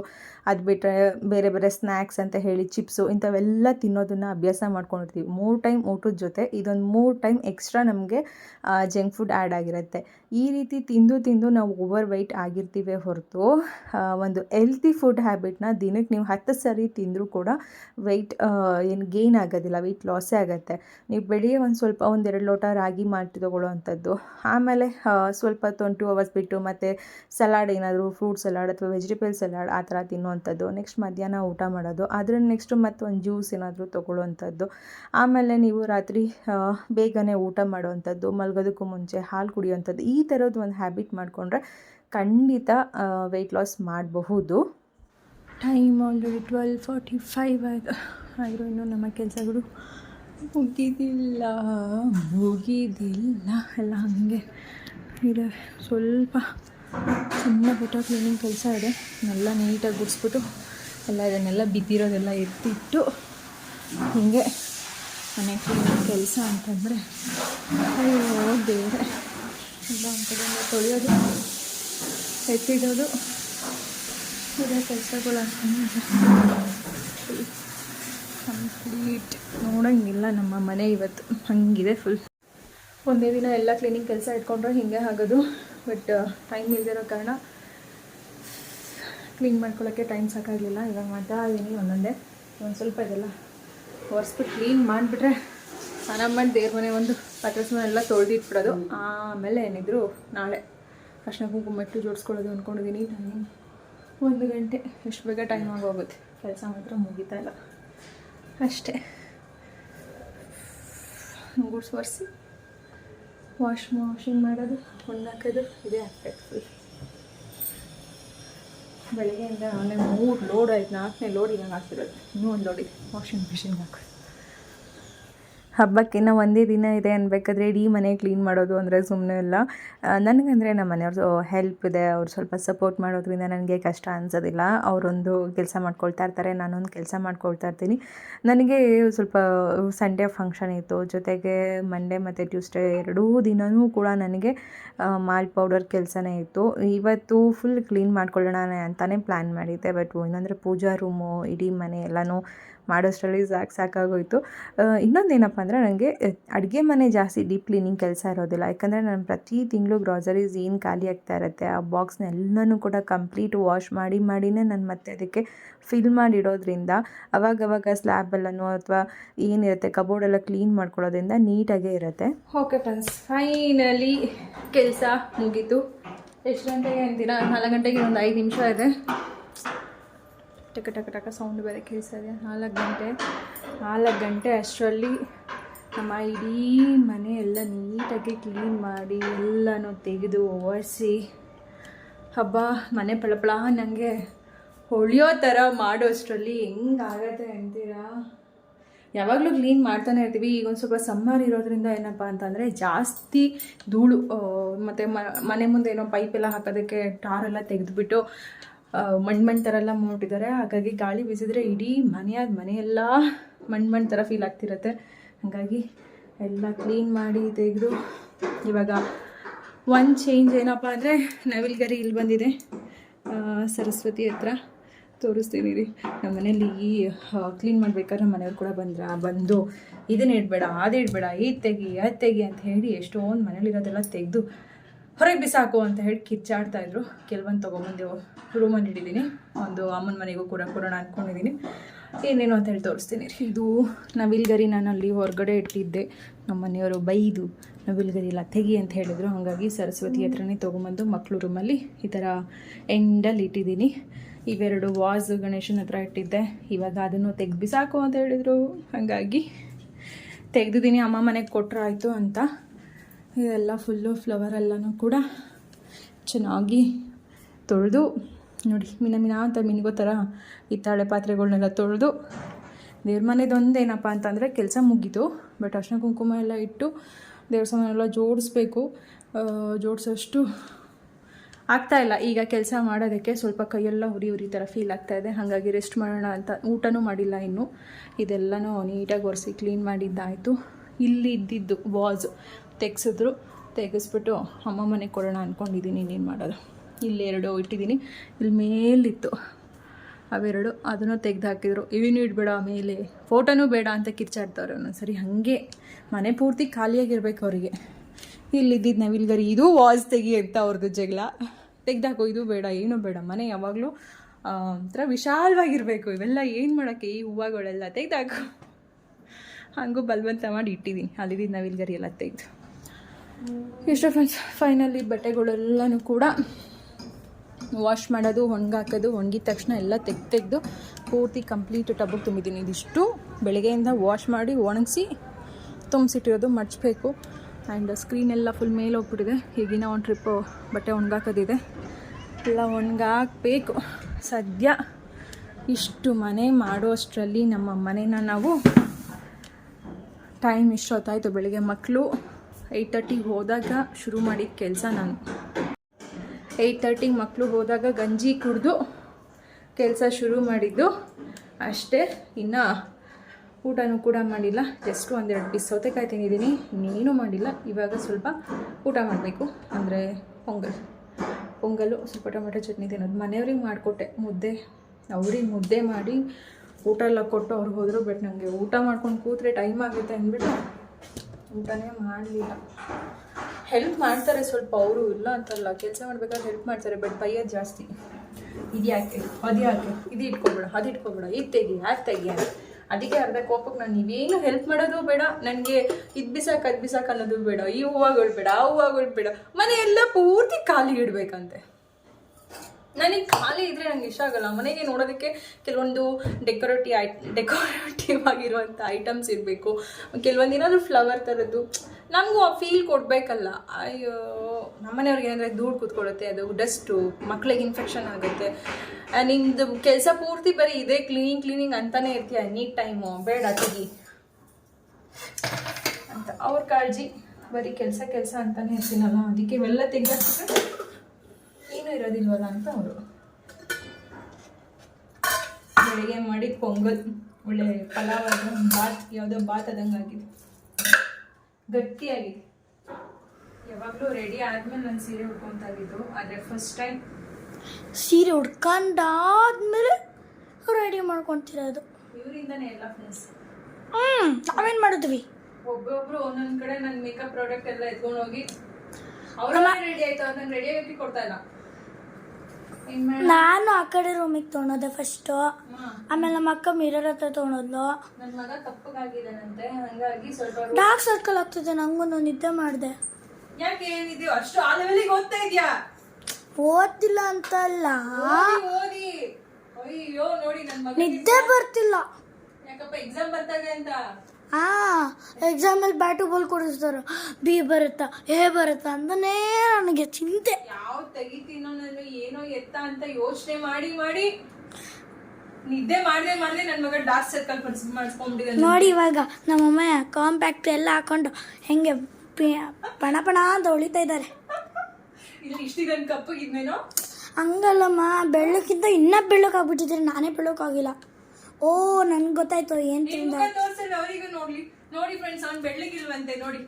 ಅದು ಬಿಟ್ಟರೆ ಬೇರೆ ಬೇರೆ ಸ್ನ್ಯಾಕ್ಸ್ ಅಂತ ಹೇಳಿ ಚಿಪ್ಸು ಇಂಥವೆಲ್ಲ ತಿನ್ನೋದನ್ನು ಅಭ್ಯಾಸ ಮಾಡ್ಕೊಂಡಿರ್ತೀವಿ. ಮೂರು ಟೈಮ್ ಊಟದ ಜೊತೆ ಇದೊಂದು ಮೂರು ಟೈಮ್ ಎಕ್ಸ್ಟ್ರಾ ನಮಗೆ ಜಂಕ್ ಫುಡ್ ಆ್ಯಡ್ ಆಗಿರುತ್ತೆ. ಈ ರೀತಿ ತಿಂದು ತಿಂದು ನಾವು ಓವರ್ ವೆಯ್ಟ್ ಆಗಿರ್ತೀವಿ ಹೊರತು ಒಂದು ಹೆಲ್ತಿ ಫುಡ್ ಹ್ಯಾಬಿಟ್ನ ದಿನಕ್ಕೆ ನೀವು ಹತ್ತು ಸರಿ ತಿಂದರೂ ಕೂಡ ವೆಯ್ಟ್ ಏನು ಗೇನ್ ಆಗೋದಿಲ್ಲ ವೆಯ್ಟ್ ಲಾಸೇ ಆಗುತ್ತೆ. ನೀವು ಬೆಳಿಗ್ಗೆ ಒಂದು ಸ್ವಲ್ಪ ಒಂದೆರಡು ಲೋಟ ರಾಗಿ ಮಾಡಿ ತಗೊಳ್ಳೋ ಅಂಥದ್ದು ಆಮೇಲೆ ಸ್ವಲ್ಪ ಒಂದು ಟು ಅವರ್ಸ್ ಬಿಟ್ಟು ಮತ್ತು ಸಲಾಡ್ ಏನಾದರೂ ಫ್ರೂಟ್ ಸಲಾಡ್ ಅಥವಾ ವೆಜಿಟೇಬಲ್ ಸಲಾಡ್ ಆ ಥರ ತಿನ್ನುವಂಥದ್ದು. ನೆಕ್ಸ್ಟ್ ಮಧ್ಯಾಹ್ನ ಊಟ ಮಾಡೋದು. ಅದರ ನೆಕ್ಸ್ಟು ಮತ್ತು ಒಂದು ಜ್ಯೂಸ್ ಏನಾದರೂ ತೊಗೊಳ್ಳೋವಂಥದ್ದು. ಆಮೇಲೆ ನೀವು ರಾತ್ರಿ ಬೇಗನೆ ಊಟ ಮಾಡುವಂಥದ್ದು. ಮಲಗೋದಕ್ಕೂ ಮುಂಚೆ ಹಾಲು ಕುಡಿಯುವಂಥದ್ದು. ಈ ಥರದ್ದು ಒಂದು ಹ್ಯಾಬಿಟ್ ಮಾಡಿಕೊಂಡ್ರೆ ಖಂಡಿತ ವೆಯ್ಟ್ ಲಾಸ್ ಮಾಡಬಹುದು. Time already twelve forty five ಆಯಿತು ಆದರೂ ಇನ್ನೂ ನಮ್ಮ ಕೆಲಸಗಳು ಮುಗಿದಿಲ್ಲ ಮುಗಿದಿಲ್ಲ. ಎಲ್ಲ ಹಾಗೆ ಇದೆ. ಸ್ವಲ್ಪ ಸಣ್ಣ ಪುಟ್ಟ ಕ್ಲೀನಿಂಗ್ ಕೆಲಸ ಇದೆ. ಎಲ್ಲ ನೀಟಾಗಿ ಗುಡಿಸ್ಬಿಟ್ಟು ಎಲ್ಲ ಇದನ್ನೆಲ್ಲ ಬಿದ್ದಿರೋದೆಲ್ಲ ಎತ್ತಿಟ್ಟು ಹೀಗೆ ಮನೆ ಕ್ಲೀನಿಂಗ್ ಕೆಲಸ ಅಂತಂದರೆ ಅಯ್ಯೋ ಒಂದು ಕಡೆಯಿಂದ ತೊಳೆಯೋದು, ಎತ್ತಿಡೋದು, ಇದೇ ಕೆಲಸಗಳು ಕಂಪ್ಲೀಟ್ ನೋಡೋಂಗಿಲ್ಲ ನಮ್ಮ ಮನೆ ಇವತ್ತು. ಹಂಗಿದೆ ಫುಲ್ ಒಂದೇ ದಿನ ಎಲ್ಲ ಕ್ಲೀನಿಂಗ್ ಕೆಲಸ ಇಟ್ಕೊಂಡ್ರೆ ಹಿಂಗೆ ಆಗೋದು. ಬಟ್ ಟೈಮ್ ಇಲ್ದಿರೋ ಕಾರಣ ಕ್ಲೀನ್ ಮಾಡ್ಕೊಳ್ಳೋಕ್ಕೆ ಟೈಮ್ ಸಾಕಾಗಲಿಲ್ಲ. ಇವಾಗ ಮಾಡ್ತಾ ಇದ್ದೀನಿ ಒಂದೊಂದೇ. ಒಂದು ಸ್ವಲ್ಪ ಇದೆಲ್ಲ ಒರೆಸ್ಬಿಟ್ಟು ಕ್ಲೀನ್ ಮಾಡಿಬಿಟ್ರೆ ಸ್ನಾನ ಮಾಡಿ ದೇವ್ರ ಮನೆ ಒಂದು ಪಾತ್ರೆ ಸ್ನಾನ ಎಲ್ಲ ತೊಳೆದಿಟ್ಬಿಡೋದು. ಆಮೇಲೆ ಏನಿದ್ರು ನಾಳೆ ಅರ್ಶನ ಕುಂಕುಮ ಇಟ್ಟು ಜೋಡಿಸ್ಕೊಳ್ಳೋದು ಅಂದ್ಕೊಂಡಿದ್ದೀನಿ ಟೈಮ್ ಒಂದು ಗಂಟೆ. ಎಷ್ಟು ಬೇಗ ಟೈಮ್ ಆಗೋಗುತ್ತೆ? ಕೆಲಸ ಮಾತ್ರ ಮುಗಿತಾ ಇಲ್ಲ. ಅಷ್ಟೇ. ಗುಡ್ಸ್ ಒರೆಸಿ ವಾಶ್ ವಾಷಿಂಗ್ ಮಾಡೋದು ಒಣಗಾಕೋದು ಇದೇ ಆಗ್ತೈತೆ ಫುಲ್ ಬೆಳಗ್ಗೆಯಿಂದ ಆಮೇಲೆ ಮೂರು ಲೋಡ್ ಆಯ್ತು. ನಾಲ್ಕನೇ ಲೋಡ್ ಇವಾಗ ಹಾಕಿರೋದು ಇನ್ನೂ ಒಂದು ಲೋಡ್ ಇದೆ. ವಾಷಿಂಗ್ ಮಿಷಿನ್ಗೆ ಹಾಕೋದು. ಹಬ್ಬಕ್ಕೆ ಇನ್ನೂ ಒಂದೇ ದಿನ ಇದೆ ಅನ್ಬೇಕಾದ್ರೆ ಇಡೀ ಮನೆ ಕ್ಲೀನ್ ಮಾಡೋದು ಅಂದರೆ ಸುಮ್ಮನೆ ಇಲ್ಲ. ನನಗಂದರೆ ನಮ್ಮ ಮನೆಯವ್ರದ್ದು ಹೆಲ್ಪ್ ಇದೆ, ಅವ್ರು ಸ್ವಲ್ಪ ಸಪೋರ್ಟ್ ಮಾಡೋದ್ರಿಂದ ನನಗೆ ಕಷ್ಟ ಅನ್ಸೋದಿಲ್ಲ. ಅವರೊಂದು ಕೆಲಸ ಮಾಡ್ಕೊಳ್ತಾ ಇರ್ತಾರೆ, ನಾನೊಂದು ಕೆಲಸ ಮಾಡ್ಕೊಳ್ತಾ ಇರ್ತೀನಿ. ನನಗೆ ಸ್ವಲ್ಪ ಸಂಡೇ ಫಂಕ್ಷನ್ ಇತ್ತು. ಜೊತೆಗೆ ಮಂಡೇ ಮತ್ತು ಟ್ಯೂಸ್ಡೇ ಎರಡೂ ದಿನವೂ ಕೂಡ ನನಗೆ ಮಾಲ್ ಪೌಡರ್ ಕೆಲಸನೇ ಇತ್ತು. ಇವತ್ತು ಫುಲ್ ಕ್ಲೀನ್ ಮಾಡ್ಕೊಳ್ಳೋಣ ಅಂತಲೇ ಪ್ಲ್ಯಾನ್ ಮಾಡಿದ್ದೆ. ಬಟ್ ಏನಂದರೆ ಪೂಜಾ ರೂಮು ಇಡೀ ಮನೆ ಎಲ್ಲನೂ ಮಾಡೋಷ್ಟರಲ್ಲಿ ಸಾಕು ಸಾಕಾಗೋಯಿತು. ಇನ್ನೊಂದು ಏನಪ್ಪ ಅಂದರೆ ನನಗೆ ಅಡುಗೆ ಮನೆ ಜಾಸ್ತಿ ಡೀಪ್ ಕ್ಲೀನಿಂಗ್ ಕೆಲಸ ಇರೋದಿಲ್ಲ. ಯಾಕಂದರೆ ನಾನು ಪ್ರತಿ ತಿಂಗಳು ಗ್ರಾಸರೀಸ್ ಏನು ಖಾಲಿ ಆಗ್ತಾ ಇರುತ್ತೆ, ಆ ಬಾಕ್ಸ್ನ ಎಲ್ಲನೂ ಕೂಡ ಕಂಪ್ಲೀಟ್ ವಾಶ್ ಮಾಡಿ ಮಾಡಿನೇ ನಾನು ಮತ್ತೆ ಅದಕ್ಕೆ ಫಿಲ್ ಮಾಡಿಡೋದ್ರಿಂದ, ಅವಾಗವಾಗ ಸ್ಲ್ಯಾಬೆಲ್ಲನೋ ಅಥವಾ ಏನಿರುತ್ತೆ ಕಬೋರ್ಡ್ ಎಲ್ಲ ಕ್ಲೀನ್ ಮಾಡ್ಕೊಳ್ಳೋದ್ರಿಂದ ನೀಟಾಗೇ ಇರುತ್ತೆ. ಓಕೆ ಫ್ರೆಂಡ್ಸ್, ಫೈನಲಿ ಕೆಲಸ ಮುಗೀತು. ಎಷ್ಟು ಗಂಟೆಗೆ ಅಂತೀರಾ? ನಾಲ್ಕು ಗಂಟೆಗೆ ಒಂದು ಐದು ನಿಮಿಷ ಇದೆ. ಟಕ ಟಕ ಟಕ ಸೌಂಡ್ ಬೇರೆ ಕೇಳಿಸ್ತಾ ಇದೆ ನಾಲ್ಕು ಗಂಟೆ ನಾಲ್ಕು ಗಂಟೆ ಅಷ್ಟರಲ್ಲಿ ನಮ್ಮ ಇಡೀ ಮನೆ ಎಲ್ಲ ನೀಟಾಗಿ ಕ್ಲೀನ್ ಮಾಡಿ ಎಲ್ಲನೂ ತೆಗೆದು ಒರೆಸಿ, ಹಬ್ಬ ಮನೆ ಪಳಪಳ ನನಗೆ ಹೊಳಿಯೋ ಥರ ಮಾಡೋ ಅಷ್ಟರಲ್ಲಿ ಹೆಂಗಾಗತ್ತೆ ಅಂತೀರಾ? ಯಾವಾಗಲೂ ಕ್ಲೀನ್ ಮಾಡ್ತಾನೆ ಇರ್ತೀವಿ. ಈಗ ಒಂದು ಸ್ವಲ್ಪ ಸಮ್ಮರ್ ಇರೋದ್ರಿಂದ ಏನಪ್ಪ ಅಂತಂದರೆ ಜಾಸ್ತಿ ಧೂಳು ಮತ್ತು ಮನೆ ಮುಂದೆ ಏನೋ ಪೈಪ್ ಹಾಕೋದಕ್ಕೆ ಟಾರೆಲ್ಲ ತೆಗೆದುಬಿಟ್ಟು ಮಣ್ಣು ಮಣ್ಣು ಥರ ಎಲ್ಲ ಮಾಡ್ಬಿಟ್ಟಿದ್ದಾರೆ. ಹಾಗಾಗಿ ಗಾಳಿ ಬೀಸಿದ್ರೆ ಇಡೀ ಮನೆಯಾದ ಮನೆಯೆಲ್ಲ ಮಣ್ಣು ಮಣ್ಣು ಥರ ಫೀಲ್ ಆಗ್ತಿರುತ್ತೆ. ಹಾಗಾಗಿ ಎಲ್ಲ ಕ್ಲೀನ್ ಮಾಡಿ ತೆಗೆದು ಇವಾಗ ಒಂದು ಚೇಂಜ್ ಏನಪ್ಪ ಅಂದರೆ ನವಿಲ್ಗರಿ ಇಲ್ಲಿ ಬಂದಿದೆ. ಸರಸ್ವತಿ ಹತ್ರ ತೋರಿಸ್ತೀನಿ ರೀ. ನಮ್ಮ ಮನೇಲಿ ಕ್ಲೀನ್ ಮಾಡ್ಬೇಕಾದ್ರೆ ಮನೆಯವ್ರು ಕೂಡ ಬಂದ್ರ, ಬಂದು ಇದನ್ನ ಇಡಬೇಡ, ಅದು ಇಡಬೇಡ, ಇದು ತೆಗಿ, ಅದು ತೆಗಿ ಅಂತ ಹೇಳಿ ಎಷ್ಟೊಂದು ಮನೇಲಿರೋದೆಲ್ಲ ತೆಗೆದು ಹೊರಗೆ ಬಿಸಾಕು ಅಂತ ಹೇಳಿ ಕಿಚ್ಚಾಡ್ತಾ ಇದ್ರು. ಕೆಲವೊಂದು ತೊಗೊಂಬಂದು ರೂಮಲ್ಲಿ ಇಟ್ಟಿದ್ದೀನಿ. ಒಂದು ಅಮ್ಮನ ಮನೆಗೂ ಕೂಡ ಕೊಡೋಣ ಅಂದ್ಕೊಂಡಿದ್ದೀನಿ ಏನೇನು ಅಂತ ಹೇಳಿ ತೋರಿಸ್ತೀನಿ. ಇದು ನವಿಲ್ಗರಿ ನಾನು ಅಲ್ಲಿ ಹೊರಗಡೆ ಇಟ್ಟಿದ್ದೆ. ನಮ್ಮ ಮನೆಯವರು ಬೈದು ನವಿಲ್ಗರಿ ಎಲ್ಲ ತೆಗಿ ಅಂತ ಹೇಳಿದರು. ಹಾಗಾಗಿ ಸರಸ್ವತಿ ಹತ್ರನೇ ತೊಗೊಂಬಂದು ಮಕ್ಕಳು ರೂಮಲ್ಲಿ ಈ ಥರ ಎಂಡಲ್ಲಿ ಇಟ್ಟಿದ್ದೀನಿ. ಇವೆರಡು ವಾಸ್ ಗಣೇಶನ ಹತ್ರ ಇಟ್ಟಿದ್ದೆ. ಇವಾಗ ಅದನ್ನು ತೆಗ್ದು ಬಿಸಾಕು ಅಂತ ಹೇಳಿದರು. ಹಾಗಾಗಿ ತೆಗೆದಿದ್ದೀನಿ. ಅಮ್ಮ ಮನೆಗೆ ಕೊಟ್ಟರೆ ಆಯಿತು ಅಂತ. ಇದೆಲ್ಲ ಫುಲ್ಲು ಫ್ಲವರ್ ಎಲ್ಲನೂ ಕೂಡ ಚೆನ್ನಾಗಿ ತೊಳೆದು, ನೋಡಿ, ಮಿನ ಮಿನ ಅಂತ ಮಿನಿಗೋ ಥರ ಈ ತಾಳೆ ಪಾತ್ರೆಗಳನ್ನೆಲ್ಲ ತೊಳೆದು ದೇವ್ರ ಮನೆದೊಂದು ಏನಪ್ಪ ಅಂತಂದರೆ ಕೆಲಸ ಮುಗೀತು ಬಟ್ ಅರ್ಶಿನ ಕುಂಕುಮ ಎಲ್ಲ ಇಟ್ಟು ದೇವ್ರ ಸಾಮಾನೆಲ್ಲ ಜೋಡಿಸ್ಬೇಕು ಜೋಡಿಸೋಷ್ಟು ಆಗ್ತಾ ಇಲ್ಲ. ಈಗ ಕೆಲಸ ಮಾಡೋದಕ್ಕೆ ಸ್ವಲ್ಪ ಕೈಯೆಲ್ಲ ಉರಿ ಉರಿ ಥರ ಫೀಲ್ ಆಗ್ತಾ ಇದೆ. ಹಾಗಾಗಿ ರೆಸ್ಟ್ ಮಾಡೋಣ ಅಂತ ಊಟನೂ ಮಾಡಿಲ್ಲ ಇನ್ನು. ಇದೆಲ್ಲನೂ ನೀಟಾಗಿ ಒರೆಸಿ ಕ್ಲೀನ್ ಮಾಡಿದ್ದಾಯಿತು. ಇಲ್ಲಿ ಇದ್ದಿದ್ದು ವಾಸ್ ತೆಗ್ಸಿದ್ರು. ತೆಗೆಸ್ಬಿಟ್ಟು ಅಮ್ಮ ಮನೆಗೆ ಕೊಡೋಣ ಅಂದ್ಕೊಂಡಿದ್ದೀನಿ ಇನ್ನೇನು ಮಾಡೋದು. ಇಲ್ಲಿ ಎರಡು ಇಟ್ಟಿದ್ದೀನಿ ಇಲ್ಲಿ ಮೇಲಿತ್ತು. ಅವೆರಡು ಅದನ್ನು ತೆಗೆದು ಹಾಕಿದ್ರು ಇವೇನು ಇಡಬೇಡ ಮೇಲೆ ಫೋಟೋನೂ ಬೇಡ ಅಂತ ಕಿರ್ಚಾಡ್ತವ್ರೆ ಒಂದೊಂದ್ಸರಿ ಹಾಗೆ ಮನೆ ಪೂರ್ತಿ ಖಾಲಿಯಾಗಿರ್ಬೇಕು ಅವರಿಗೆ. ಇಲ್ಲಿದ್ದಿದ್ದು ನವಿಲ್ಗರಿ, ಇದು ವಾಸ್ ತೆಗಿ ಅಂತ ಅವ್ರದ್ದು ಜಗಳ. ತೆಗ್ದಾಕೋ ಇದು ಬೇಡ, ಏನೂ ಬೇಡ. ಮನೆ ಯಾವಾಗಲೂ ಒಂಥರ ವಿಶಾಲವಾಗಿರಬೇಕು. ಇವೆಲ್ಲ ಏನು ಮಾಡೋಕ್ಕೆ ಈ ಹೂವುಗಳೆಲ್ಲ ತೆಗ್ದಾಕು ಹಾಗೂ ಬಲವಂತ ಮಾಡಿ ಇಟ್ಟಿದ್ದೀನಿ ಅಲ್ಲಿದ್ದು ನವಿಲ್ಗರಿ ಎಲ್ಲ ತೆಗೆದು. ಇಷ್ಟು ಫ್ರೆಂಡ್ಸ್ ಫೈನಲಿ ಬಟ್ಟೆಗಳೆಲ್ಲನೂ ಕೂಡ ವಾಶ್ ಮಾಡೋದು, ಒಣಗಾಕೋದು, ಒಣಗಿದ ತಕ್ಷಣ ಎಲ್ಲ ತೆಗ್ದು ತೆಗೆದು ಪೂರ್ತಿ ಕಂಪ್ಲೀಟ್ ಟಬ್ಬಿಗೆ ತುಂಬಿದ್ದೀನಿ. ಇದಿಷ್ಟು ಬೆಳಗ್ಗೆಯಿಂದ ವಾಶ್ ಮಾಡಿ, ಒಣಗಿಸಿ, ತುಂಬಿಸಿಟ್ಟಿರೋದು ಮಡಚಬೇಕು ಆ್ಯಂಡ್ ಸ್ಕ್ರೀನ್ ಎಲ್ಲ ಫುಲ್ ಮೇಲೆ ಹೋಗ್ಬಿಟ್ಟಿದೆ. ಈಗಿನ ಒಂದು ಟ್ರಿಪ್ಪು ಬಟ್ಟೆ ಒಣಗಾಕೋದಿದೆ. ಎಲ್ಲ ಒಣಗಾಕಬೇಕು. ಸದ್ಯ ಇಷ್ಟು ಮನೆ ಮಾಡೋಷ್ಟರಲ್ಲಿ ನಮ್ಮ ಮನೇನ ನಾವು ಟೈಮ್ ಇಷ್ಟೊತ್ತಾಯಿತು ಬೆಳಿಗ್ಗೆ ಮಕ್ಕಳು ಏಯ್ಟ್ ತರ್ಟಿಗೆ ಹೋದಾಗ ಶುರು ಮಾಡಿದ ಕೆಲಸ ನಾನು. ಏಯ್ಟ್ ತರ್ಟಿಗೆ ಮಕ್ಕಳು ಹೋದಾಗ ಗಂಜಿ ಕುಡಿದು ಕೆಲಸ ಶುರು ಮಾಡಿದ್ದು. ಅಷ್ಟೇ, ಇನ್ನು ಊಟನೂ ಕೂಡ ಮಾಡಿಲ್ಲ. ಜಸ್ಟ್ ಒಂದೆರಡು ಪೀಸ್ ಸೌತೆಕಾಯಿ ತಿಂದಿದ್ದೀನಿ. ಇನ್ನೇನೂ ಮಾಡಿಲ್ಲ. ಇವಾಗ ಸ್ವಲ್ಪ ಊಟ ಮಾಡಬೇಕು. ಅಂದರೆ ಪೊಂಗಲ್. ಪೊಂಗಲು ಸ್ವಲ್ಪ ಟೊಮೆಟೊ ಚಟ್ನಿ ತಿನ್ನೋದು. ಮನೆಯವ್ರಿಗೆ ಮಾಡಿಕೊಟ್ಟೆ. ಮುದ್ದೆ. ಅವ್ರಿಗೆ ಮುದ್ದೆ ಮಾಡಿ ಊಟ ಎಲ್ಲ ಕೊಟ್ಟು ಅವ್ರಿಗೆ ಹೋದರು ಬಟ್ ನನಗೆ ಊಟ ಮಾಡ್ಕೊಂಡು ಕೂತ್ರೆ ಟೈಮ್ ಆಗುತ್ತೆ ಅಂದ್ಬಿಟ್ಟು ಊಟನೇ ಮಾಡಲಿಲ್ಲ. ಹೆಲ್ಪ್ ಮಾಡ್ತಾರೆ ಸ್ವಲ್ಪ ಅವರು, ಇಲ್ಲ ಅಂತಲ್ಲ, ಕೆಲಸ ಮಾಡ್ಬೇಕಾದ್ರೆ ಹೆಲ್ಪ್ ಮಾಡ್ತಾರೆ ಬಟ್ ಬೈಯೋದು ಜಾಸ್ತಿ. ಇದು ಯಾಕೆ? ಅದು ಯಾಕೆ? ಇದು ಇಟ್ಕೊಬೇಡ, ಅದು ಇಟ್ಕೊಬೇಡ, ಇದು ತೆಗಿ, ಯಾಕೆ ತೆಗಿ ಅದಕ್ಕೆ ಅರ್ಧ ಕೋಪಕ್ಕೆ ನಾನು ನೀವೇನು ಹೆಲ್ಪ್ ಮಾಡೋದು ಬೇಡ, ನನಗೆ ಇದು ಬಿಸಾಕ ಅದು ಬಿಸಾಕ ಅನ್ನೋದು ಬೇಡ, ಈ ಹೂವಾಗಳು ಬೇಡ, ಆ ಹೂವಾಗಳು ಬೇಡ. ಮನೆ ಎಲ್ಲ ಪೂರ್ತಿ ಖಾಲಿ ಇಡಬೇಕಂತೆ. ನನಗೆ ಖಾಲಿ ಇದ್ರೆ ನಂಗೆ ಇಷ್ಟ ಆಗಲ್ಲ. ಮನೆಗೆ ನೋಡೋದಕ್ಕೆ ಕೆಲವೊಂದು ಡೆಕೋರೇಟಿವ್ ಐ ಡೆಕೋರೇಟಿವ್ ಆಗಿರುವಂಥ ಐಟಮ್ಸ್ ಇರಬೇಕು. ಕೆಲವೊಂದು ಏನಾದರೂ ಫ್ಲವರ್ ಥರದ್ದು ನನಗೂ ಆ ಫೀಲ್ ಕೊಡಬೇಕಲ್ಲ. ಅಯ್ಯೋ, ನಮ್ಮನೆಯವ್ರಿಗೆ ಏನಂದರೆ ಧೂಳು ಕೂತ್ಕೊಳ್ಳುತ್ತೆ, ಅದು ಡಸ್ಟು ಮಕ್ಳಿಗೆ ಇನ್ಫೆಕ್ಷನ್ ಆಗುತ್ತೆ. ನಿಮ್ಮದು ಕೆಲಸ ಪೂರ್ತಿ ಬರೀ ಇದೇ ಕ್ಲೀನಿಂಗ್ ಕ್ಲೀನಿಂಗ್ ಅಂತಾನೆ ಇರ್ತೀಯ? ನೀಟ್ ಟೈಮು ಬೇಡ, ತೆಗಿ. ಅಂತ. ಅವ್ರ ಕಾಳಜಿ, ಬರೀ ಕೆಲಸ ಕೆಲಸ ಅಂತಲೇ ಇರ್ತೀನಲ್ಲ. ಅದಕ್ಕೆ ಇವೆಲ್ಲ ತೆಗೆದಾಕ್ಬಿಟ್ರೆ ಏನೂ ಇರೋದಿಲ್ವಲ್ಲ ಅಂತ ಅವರು. ಬೆಳಿಗ್ಗೆ ಮಾಡಿ ಪೊಂಗಲ್ ಒಳ್ಳೆ ಪಲಾವ್ ಬಾತ್ ಯಾವುದೋ ಬಾತ್ ಆದಂಗೆ ಆಗಿದೆ ಗಟ್ಟಿಯಾಗಿದೆ. ಯಾವಾಗಲೂ ರೆಡಿ ಆದ್ಮೇಲೆ ನಾನು ಸೀರೆ ಉಟ್ಕೊಂತಾಗಿದ್ದು ಆದರೆ ಫಸ್ಟ್ ಟೈಮ್ ಸೀರೆ ಉಡ್ಕೊಂಡಾದ್ಮೇಲೆ ರೆಡಿ ಮಾಡ್ಕೊತಿರೋದು. ಇವರಿಂದನೇ ಎಲ್ಲ ಫ್ರೆಂಡ್ಸ್ ಹ್ಞೂ ನಾವೇನು ಮಾಡಿದ್ವಿ? ಒಬ್ಬೊಬ್ರು ಒಂದೊಂದು ಕಡೆ ನನ್ನ ಮೇಕಪ್ ಪ್ರಾಡಕ್ಟ್ ಎಲ್ಲ ಎತ್ಕೊಂಡು ಹೋಗಿ ಅವರೆಲ್ಲ ರೆಡಿ ಆಯ್ತು ಅವ್ರು ರೆಡಿಯಾಗಿ ರೆಡಿ ಆಗಿ ಕೊಡ್ತಾ ಇಲ್ಲ. ನಾನು ಆ ಕಡೆ ರೂಮಿಗೆ ತೊಗೊಂಡೋದೆ ಫಸ್ಟು ಆಮೇಲೆ ನಮ್ಮ ಅಕ್ಕ ಮಿರರ್ ಹತ್ರ ತೊಗೊಂಡೋದ್ಲು ನನ್ನ ಮಗ ತಪ್ಪಗಾಗಿದ್ದಾನಂತೆ ಹಂಗಾಗಿ ಸ್ವಲ್ಪ ಡಾರ್ಕ್ ಸರ್ಕಲ್ ಆಗ್ತಿದೆ ನಂಗೊಂದು ನಿದ್ದೆ ಮಾಡಿದೆ. ಯಾಕೆ ಏನಿದೆಯೋ? ಅಷ್ಟು ಆ ಲೆವೆಲಿಗೆ ಓದ್ತಾ ಇದೆಯಾ? ಓದ್ತಿಲ್ಲ ಅಂತ ಅಲ್ಲ ಓದಿ. ಅಯ್ಯೋ ನೋಡಿ ನನ್ನ ಮಗ ನಿದ್ದೆ ಬರ್ತಿಲ್ಲ. ಯಾಕಪ್ಪ ಎಕ್ಸಾಮ್ ಅಂತ? ಹಾ ಎಕ್ಸಾಮಲ್ಲಿ ಬ್ಯಾಟು ಬಾಲ್ ಕೊಡಿಸ್ತಾರೆ. ಬಿ ಬರುತ್ತಾ ಎ ಬರುತ್ತಾ ಅಂದನೇ ನನಗೆ ಚಿಂತೆ. ಯಾವ ತೆಗಿತೀನೋ ನಾನು ಏನೋ ಎತ್ತ ಅಂತ ಯೋಚನೆ ಮಾಡಿ ಮಾಡಿ ನಿದ್ದೆ ಮಾಡದೆ ಮಾಡದೆ ನನ್ನ ಮಗ ಡಾರ್ಕ್ ಸರ್ಕಲ್ ಮಾಡಿಸ್ಕೊಂಡ್ಬಿಟ್ಟಿದ್ದಾನೆ. ನೋಡಿ ಇವಾಗ ನಮ್ಮಮ್ಮ ಕಾಂಪ್ಯಾಕ್ಟ್ ಎಲ್ಲ ಹಾಕೊಂಡು ಹೆಂಗೆ ಪಿ- ಪಣ ಪಣ ಅಂತ ಹೊಳಿತಾ ಇದ್ದಾರೆ. ಇಲ್ಲಿ ಕಪ್ಪಗಿದ್ನೇನೋ ಹಂಗಲ್ಲಮ್ಮ ಬೆಳ್ಳಕ್ಕಿಂತ ಇನ್ನೂ ಬೆಳ್ಳಕ್ಕಾಗ್ಬಿಟ್ಟಿದ್ರೆ ನಾನೇ ಬೆಳ್ಳಕ್ಕಾಗಿಲ್ಲ. ಓ ನನ್ಗೆ ಗೊತ್ತಾಯ್ತು ಏನು ತಿಂದ? ತೋರ್ಸಲ್ಲ ಅವರಿಗೂ ನೋಡ್ಲಿ. ನೋಡಿ ಫ್ರೆಂಡ್ಸ್ ಅವ್ನು ಬೆಳ್ಳಗಿಲ್ವಂತೆ ನೋಡಿ.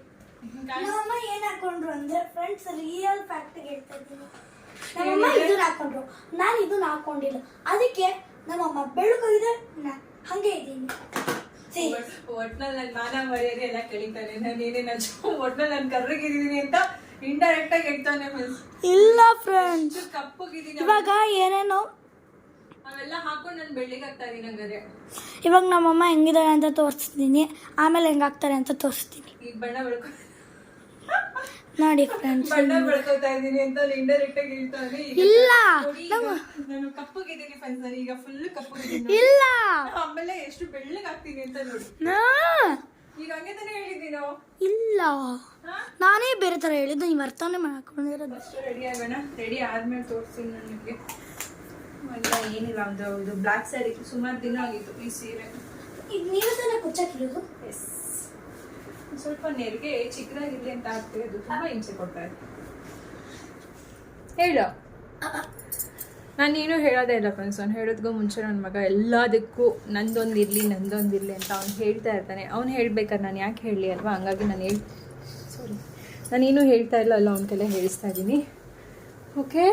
ನಮ್ಮಮ್ಮ ಏನ್ ಹಾಕೊಂಡ್ರು ಅಂದ್ರೆ ಫ್ರೆಂಡ್ಸ್ ರಿಯಲ್ ಫ್ಯಾಕ್ಟ್ ಹೇಳ್ತಾ ಇದ್ದೀನಿ. ನಮ್ಮಮ್ಮ ಇದನ್ನ ಹಾಕೊಂಡ್ರು. ನಾನು ಇದನ್ನ ಹಾಕೊಂಡಿಲ್ಲ. ಅದಕ್ಕೆ ನಮ್ಮಮ್ಮ ಬೆಳಕಾಗಿದೆ ನಾ ಹಂಗೆ ಇದ್ದೀನಿ. ಒಟ್ನಲ್ಲಿ ನನ್ನ ಮಾನ ಮರ್ಯಾದೆ ಎಲ್ಲ ಕಳೀತಾನೆ. ನಾನು ಏನೇನು ಒಟ್ನಲ್ಲಿ ನಾನು ಕರ್ರಗಿದ್ದೀನಿ ಅಂತ ಇಂಡೈರೆಕ್ಟ್ ಆಗಿ ಹೇಳ್ತಾನೆ ಇಲ್ಲ ಫ್ರೆಂಡ್ಸ್ ಕಪ್ಪಗಿದ್ದೀನಿ ಇವಾಗ ಏನೇನೋ ಅವೆಲ್ಲ ಹಾಕೊಂಡು ನಾನು ಹಂಗಾರೆ ಇವಾಗ ನಮ್ಮಮ್ಮ ಹೆಂಗಿದ್ದಾರೆ ಅಂತ ತೋರಿಸ್ತೀನಿ. ಆಮೇಲೆ ಹೆಂಗಾಗ್ತಾರೆ ಅಂತ ತೋರಿಸ್ತೀನಿ. ಈಗ ಬಣ್ಣ ಬೆಳ್ಕೊ ನೋಡಿ ಫ್ರೆಂಡ್ಸ್ ಬಣ್ಣ ಬೆಳ್ಕೊತಾ ಇದೀನಿ ಅಂತ ಇಂಡೈರೆಕ್ಟ್ ಆಗಿ ಹೇಳ್ತಾನೆ ಇಲ್ಲ. ನೋಡಿ, ಈಗ ನಾನು ಕಪ್ಪಗಿದ್ದೀನಿ ಫ್ರೆಂಡ್ಸ್ ನಾನು ಈಗ ಫುಲ್ ಕಪ್ಪಗಿದ್ದೀನಿ ಇಲ್ಲ. ಆಮೇಲೆ ಎಷ್ಟು ಬೆಳ್ಳಗಾಗ್ತೀನಿ ಅಂತ ನೋಡಿ. ನಾ ಈಗ ಹಂಗೆ ತಾನೇ ಹೇಳಿದ್ದೀನೋ? ಇಲ್ಲ. ನಾನೇ ಬೇರೆ ತರ ಹೇಳಿದ್ದು ನೀವು ಅರ್ಥನೇ ಮಾಡ್ಕೊಂಡಿರೋದು. ರೆಡಿ ಆಗೋಣ. ರೆಡಿ ಆದ್ಮೇಲೆ ತೋರಿಸ್ತೀನಿ ನಾನು ನಿಮಗೆ. ಇಲ್ಲ ಏನಿಲ್ಲ ಒಂದು ಇದು ಬ್ಲ್ಯಾಕ್ ಸ್ಯಾರಿ ಸುಮಾರು ದಿನ ಆಗಿತ್ತು ಈ ಸೀರೆ. ಈಗ ನೀವು ತಾನೇ ಕುಚ್ಚಾಕಿರೋದು? ಎಸ್ ಸ್ವಲ್ಪ ನೆರಿಗೆ ಚಿಕ್ಕದಾಗಿರ್ಲಿ ಅಂತ ಆಗ್ತಿದೆ ಅದು ತುಂಬ ಹಿಂಸೆ ಕೊಡ್ತಾ ಇದೆ ಹೇಳು. ನಾನೇನು ಹೇಳೋದೇ ಇಲ್ಲ ಫ್ರೆಂಡ್ಸ್ ಅವ್ನು ಹೇಳೋದ್ಗೂ ಮುಂಚೆ ನನ್ನ ಮಗ ಎಲ್ಲದಕ್ಕೂ ನಂದೊಂದು ಇರಲಿ ನಂದೊಂದು ಇರಲಿ ಅಂತ ಅವ್ನು ಹೇಳ್ತಾ ಇರ್ತಾನೆ. ಅವ್ನು ಹೇಳ್ಬೇಕಾದ್ರೆ ನಾನು ಯಾಕೆ ಹೇಳಲಿ ಅಲ್ವಾ? ಹಂಗಾಗಿ ನಾನು ಹೇಳಿ ಸಾರಿ ನಾನೇನು ಹೇಳ್ತಾ ಇಲ್ಲ ಅಲ್ಲ ಅವ್ನ ಕೈಲೇ ಹೇಳಿಸ್ತಾ ಇದ್ದೀನಿ ಓಕೆ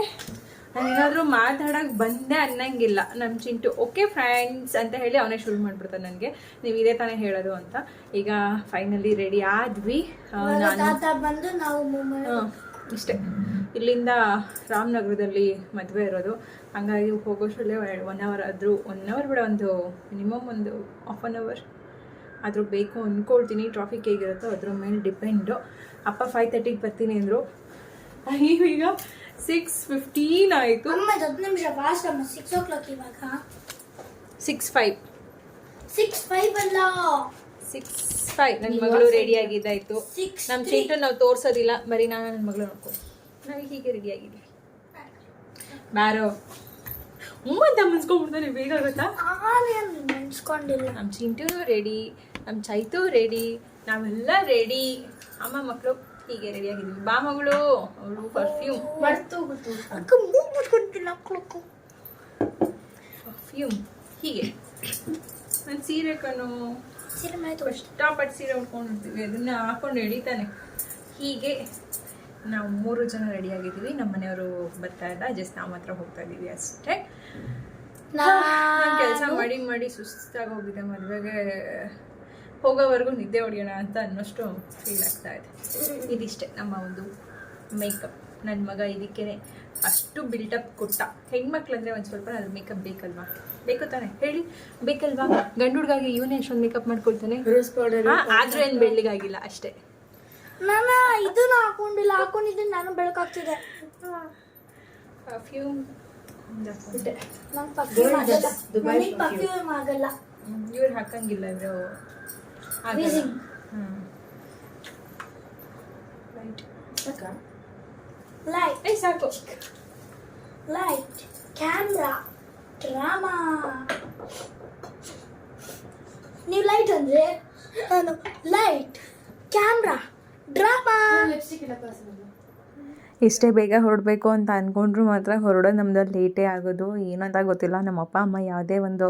ನಾನೇನಾದರೂ ಮಾತಾಡೋಕೆ ಬಂದೆ ಅನ್ನಂಗಿಲ್ಲ. ನಮ್ಮ ಚಿಂಟು ಓಕೆ ಫ್ರೆಂಡ್ಸ್ ಅಂತ ಹೇಳಿ ಅವನೇ ಶುರು ಮಾಡಿಬಿಡ್ತಾನೆ ನನಗೆ. ನೀವು ಇದೇ ತಾನೇ ಹೇಳೋದು ಅಂತ. ಈಗ ಫೈನಲಿ ರೆಡಿ ಆದ್ವಿ. ಬಂದು ನಾವು ಇಷ್ಟೇ. ಇಲ್ಲಿಂದ ರಾಮನಗರದಲ್ಲಿ ಮದುವೆ ಇರೋದು. ಹಂಗಾಗಿ ಹೋಗೋಷ್ಟರಲ್ಲೇ ಒನ್ ಅವರ್ ಆದರೂ ಒನ್ ಅವರ್ ಬಿಡ ಒಂದು ಮಿನಿಮಮ್ ಒಂದು ಹಾಫ್ ಆನ್ ಅವರ್ ಆದರೂ ಬೇಕು ಅಂದ್ಕೊಳ್ತೀನಿ ಟ್ರಾಫಿಕ್ ಹೇಗಿರುತ್ತೋ ಅದ್ರ ಮೇಲೆ ಡಿಪೆಂಡು ಅಪ್ಪ ಫೈವ್ ತರ್ಟಿಗೆ ಬರ್ತೀನಿ ಅಂದರು. ಈಗ ಸಿಕ್ಸ್ ಫಿಫ್ಟೀನ್ ಆಯಿತು. ಅಮ್ಮ ಹತ್ತು ನಿಮಿಷ ಫಾಸ್ಟ್ ಅಮ್ಮ. ಸಿಕ್ಸ್ ಓ ಕ್ಲಾಕ್ ಇವಾಗ. ಸಿಕ್ಸ್ ಫೈವ್ ಸಿಕ್ಸ್ ಫೈವ್ ಅಲ್ಲ. ಸಿಕ್ಸ್ ಫೈವ್ ನನ್ನ ಮಗಳು ರೆಡಿ ಆಗಿದ್ದಾಯ್ತು. ನಮ್ಮ ಚಿಂಟು ನಾವು ತೋರ್ಸೋದಿಲ್ಲ. ಬರೀ ನಾನು ನನ್ನ ಮಗಳು ನೋಡ್ಕೊ ನಾವು ಹೀಗೆ ರೆಡಿ ಆಗಿದ್ದೀವಿ. ಬಾರೋ. ಹ್ಞೂ ಅಂತ ಮುನ್ಸ್ಕೊಂಡ್ಬಿಡ್ತಾನೆ ಬೇಗ ಗೊತ್ತಾ? ನಾನೇನು ನೆನ್ಸ್ಕೊಂಡಿಲ್ಲ ನಮ್ಮ ಚಿಂಟು ರೆಡಿ ನಮ್ಮ ಚೈತು ರೆಡಿ ನಾವೆಲ್ಲ ರೆಡಿ ಅಮ್ಮ ಮಕ್ಕಳು ಹೀಗೆ ರೆಡಿ ಆಗಿದ್ದೀವಿ ಬಾ ಮಗಳು ಅವಳು ಪರ್ಫ್ಯೂಮ್ ಪರ್ಫ್ಯೂಮ್ ಹೀಗೆ. ನನ್ನ ಸೀರೆ ಕಣು ಸೀರೆ ಕಷ್ಟಪಟ್ಟು ಸೀರೆ ಉಟ್ಕೊಂಡಿರ್ತೀವಿ. ಅದನ್ನ ಹಾಕೊಂಡು ಎಳಿತಾನೆ. ಹೀಗೆ ನಾವು ಮೂರು ಜನ ರೆಡಿ ಆಗಿದ್ದೀವಿ. ನಮ್ಮ ಮನೆಯವರು ಬರ್ತಾ ಇಲ್ಲ ಜಸ್ಟ್ ನಾವು ಮಾತ್ರ ಹೋಗ್ತಾ ಇದ್ದೀವಿ ಅಷ್ಟೇ. ಕೆಲಸ ಮಾಡಿ ಮಾಡಿ ಸುಸ್ತಾಗಿ ಹೋಗಿದೆ. ಮದುವೆಗೆ ಹೋಗೋವರೆಗೂ ನಿದ್ದೆ ಹೊಡೆಯೋಣ ಅಂತ ಅನ್ನೋಷ್ಟು ಫೀಲ್ ಆಗ್ತಾ ಇದೆ. ಇದಿಷ್ಟೇ ನಮ್ಮ ಒಂದು ಮೇಕಪ್ ನನ್ನ ಮಗ ಇದಕ್ಕೇ ಅಷ್ಟು ಬಿಲ್ಟಪ್ ಕೊಟ್ಟ. ಹೆಣ್ಮಕ್ಳಂದ್ರೆ ಒಂದು ಸ್ವಲ್ಪ ಅದ್ರ ಮೇಕಪ್ ಬೇಕಲ್ವಾ? ಬೇಕು ತಾನೆ. ಹೇಳಿ. ಬೇಕಲ್ವಾ? ಗಂಡು ಹುಡುಗಾಗಿ ಇವನೇ ಎಷ್ಟೊಂದು ಮೇಕಪ್ ಮಾಡ್ಕೊಳ್ತಾನೆ? ಆದ್ರೂ ಏನು ಬೆಳ್ಳಿಗಾಗಿಲ್ಲ ಅಷ್ಟೇ. ನಾನು ಇದನ್ನ ಹಾಕೊಂಡಿಲ್ಲ. ಹಾಕೊಂಡಿದ್ರೆ ನಾನು ಬೆಳಕಾಗ್ತಿದೆ. ಪರ್ಫ್ಯೂಮ್ ನಂಗೆ ಪರ್ಫ್ಯೂಮ್ ಆಗಲ್ಲ. ನನಗೆ ಪರ್ಫ್ಯೂಮ್ ಆಗಲ್ಲ. ಇವ್ರು ಹಾಕಂಗಿಲ್ಲ ಇವರು Freezing. ರೈಟ್ ಲೈಟ್ ಏ ಸಾಕು ಲೈಟ್ ಕ್ಯಾಮ್ರಾ ಡ್ರಾಮಾ ನೀವು ಲೈಟ್ ಅಂದ್ರೆ ನಾನು ಲೈಟ್ ಕ್ಯಾಮ್ರಾ ಡ್ರಾಮಾ ಎಷ್ಟೇ ಬೇಗ ಹೊರಡಬೇಕು ಅಂತ ಅಂದ್ಕೊಂಡ್ರು ಮಾತ್ರ ಹೊರಡೋದು ನಮ್ದು ಲೇಟೇ ಆಗೋದು. ಏನಂತ ಗೊತ್ತಿಲ್ಲ. ನಮ್ಮ ಅಪ್ಪ ಅಮ್ಮ ಯಾವುದೇ ಒಂದು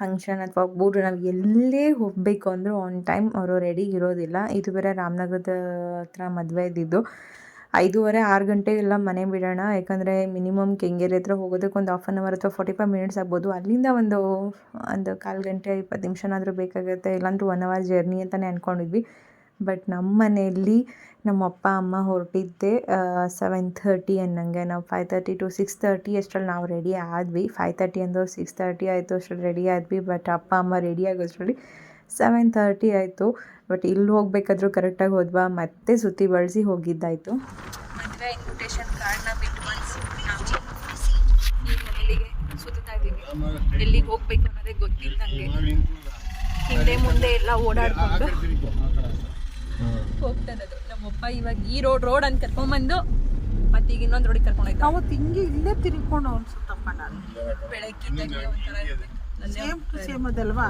ಫಂಕ್ಷನ್ ಅಥವಾ ಊರು ನಾವು ಎಲ್ಲೇ ಹೋಗಬೇಕು ಅಂದರೂ ಆನ್ ಟೈಮ್ ಅವರು ರೆಡಿ ಇರೋದಿಲ್ಲ. ಇದು ಬೇರೆ ರಾಮನಗರದ ಹತ್ರ ಮದುವೆ ಇದ್ದಿದ್ದು. ಐದೂವರೆ, ಆರು ಗಂಟೆಗೆಲ್ಲ ಮನೆ ಬಿಡೋಣ. ಯಾಕಂದರೆ ಮಿನಿಮಮ್ ಕೆಂಗೇರಿ ಹತ್ರ ಹೋಗೋದಕ್ಕೆ ಒಂದು ಹಾಫ್ ಆನ್ ಅವರ್ ಅಥವಾ ಫಾರ್ಟಿ ಫೈವ್ ಮಿನಿಟ್ಸ್ ಆಗ್ಬೋದು. ಅಲ್ಲಿಂದ ಒಂದು ಒಂದು ಕಾಲು ಗಂಟೆ, ಇಪ್ಪತ್ತು ನಿಮಿಷನಾದರೂ ಬೇಕಾಗುತ್ತೆ. ಇಲ್ಲಾಂದ್ರೂ ಒನ್ ಅವರ್ ಜರ್ನಿ ಅಂತಲೇ ಅಂದ್ಕೊಂಡಿದ್ವಿ ಬಟ್ ನಮ್ಮ ಮನೆಯಲ್ಲಿ ನಮ್ಮ ಅಪ್ಪ, ಅಮ್ಮ ಹೊರಟಿದ್ದೆ ಸೆವೆನ್ ಥರ್ಟಿ ಅನ್ನಂಗೆ. ನಾವು five thirty to six thirty ಅಷ್ಟರಲ್ಲಿ ನಾವು ರೆಡಿ ಆದ್ವಿ. ಫೈವ್ ತರ್ಟಿ ಅಂದ್ರೆ ಸಿಕ್ಸ್ ತರ್ಟಿ ಆಯಿತು ಅಷ್ಟರಲ್ಲಿ ರೆಡಿ ಆದ್ವಿ. ಬಟ್ ಅಪ್ಪ, ಅಮ್ಮ ರೆಡಿ ಆಗೋಷ್ಟರಲ್ಲಿ ಸೆವೆನ್ ತರ್ಟಿ ಆಯಿತು. ಬಟ್ ಇಲ್ಲಿ ಹೋಗ್ಬೇಕಾದ್ರೂ ಕರೆಕ್ಟಾಗಿ ಹೋದ್ವಾ? ಮತ್ತೆ ಸುತ್ತಿ ಬಳಸಿ ಹೋಗಿದ್ದಾಯಿತು. ಮದುವೆ ಇನ್ವಿಟೇಷನ್ ಕಾರ್ಡ್ನ ಬಿಟ್ಟು ಎಲ್ಲಿಗೆ ಹೋಗಬೇಕು ಅನ್ನೋದೇ ಗೊತ್ತಿಲ್ಲದಂಗೆ ಹಿಂದೆ ಮುಂದೆ ಎಲ್ಲ ಓಡಾಡ್ಕೊಂಡು. ನಮ್ಮಪ್ಪ ಇವಾಗ ಈ ರೋಡ್ ರೋಡ್ ಅಂತ ಕರ್ಕೊಂಡ್ಬಂದು ಮತ್ತೆ ಈಗ ಇನ್ನೊಂದು ರೋಡಿಗೆ ಕರ್ಕೊಂಡು ಹೋಯ್ತು ಅವತ್ತು ಹಿಂಗೆ ಇಲ್ಲೇ ತಿರ್ಕೊಂಡು ಅನ್ಸುತ್ತಪ್ಪ ನಾನು. ಬೆಳಗ್ಗೆ ಒಂಥರ ಸೇಮ್ ಟು ಸೇಮ್ ಅದಲ್ವಾ?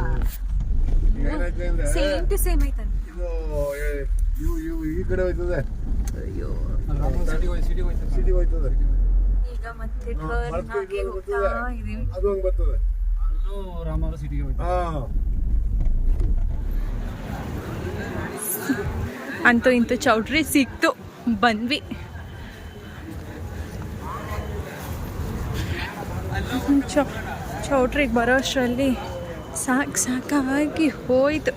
ಸೇಮ್ ಟು ಸೇಮ್ ಐತಂತ ಈ ಕಡೆ ಹೋಯ್ತದೆ? ಅಯ್ಯೋ. ಸಿಟಿ ಹೋಯ್ತದೆ. ಈಗ ಮತ್ತೆ ಟರ್ನ್ ಆಗಿ ಹೋಗ್ತಾ ಇದೀವಿ ಅದು ಹಂಗೆ ಬರ್ತದೆ. ಹಾ. ಅಂತೂ ಇಂತೂ ಚೌಟ್ರಿ ಸಿಕ್ತು. ಬಂದ್ವಿ. ಚೌ ಚೌಟ್ರಿಗೆ ಬರೋ ಅಷ್ಟರಲ್ಲಿ ಸಾಕು ಸಾಕಾಗಿ ಹೋಯ್ತು.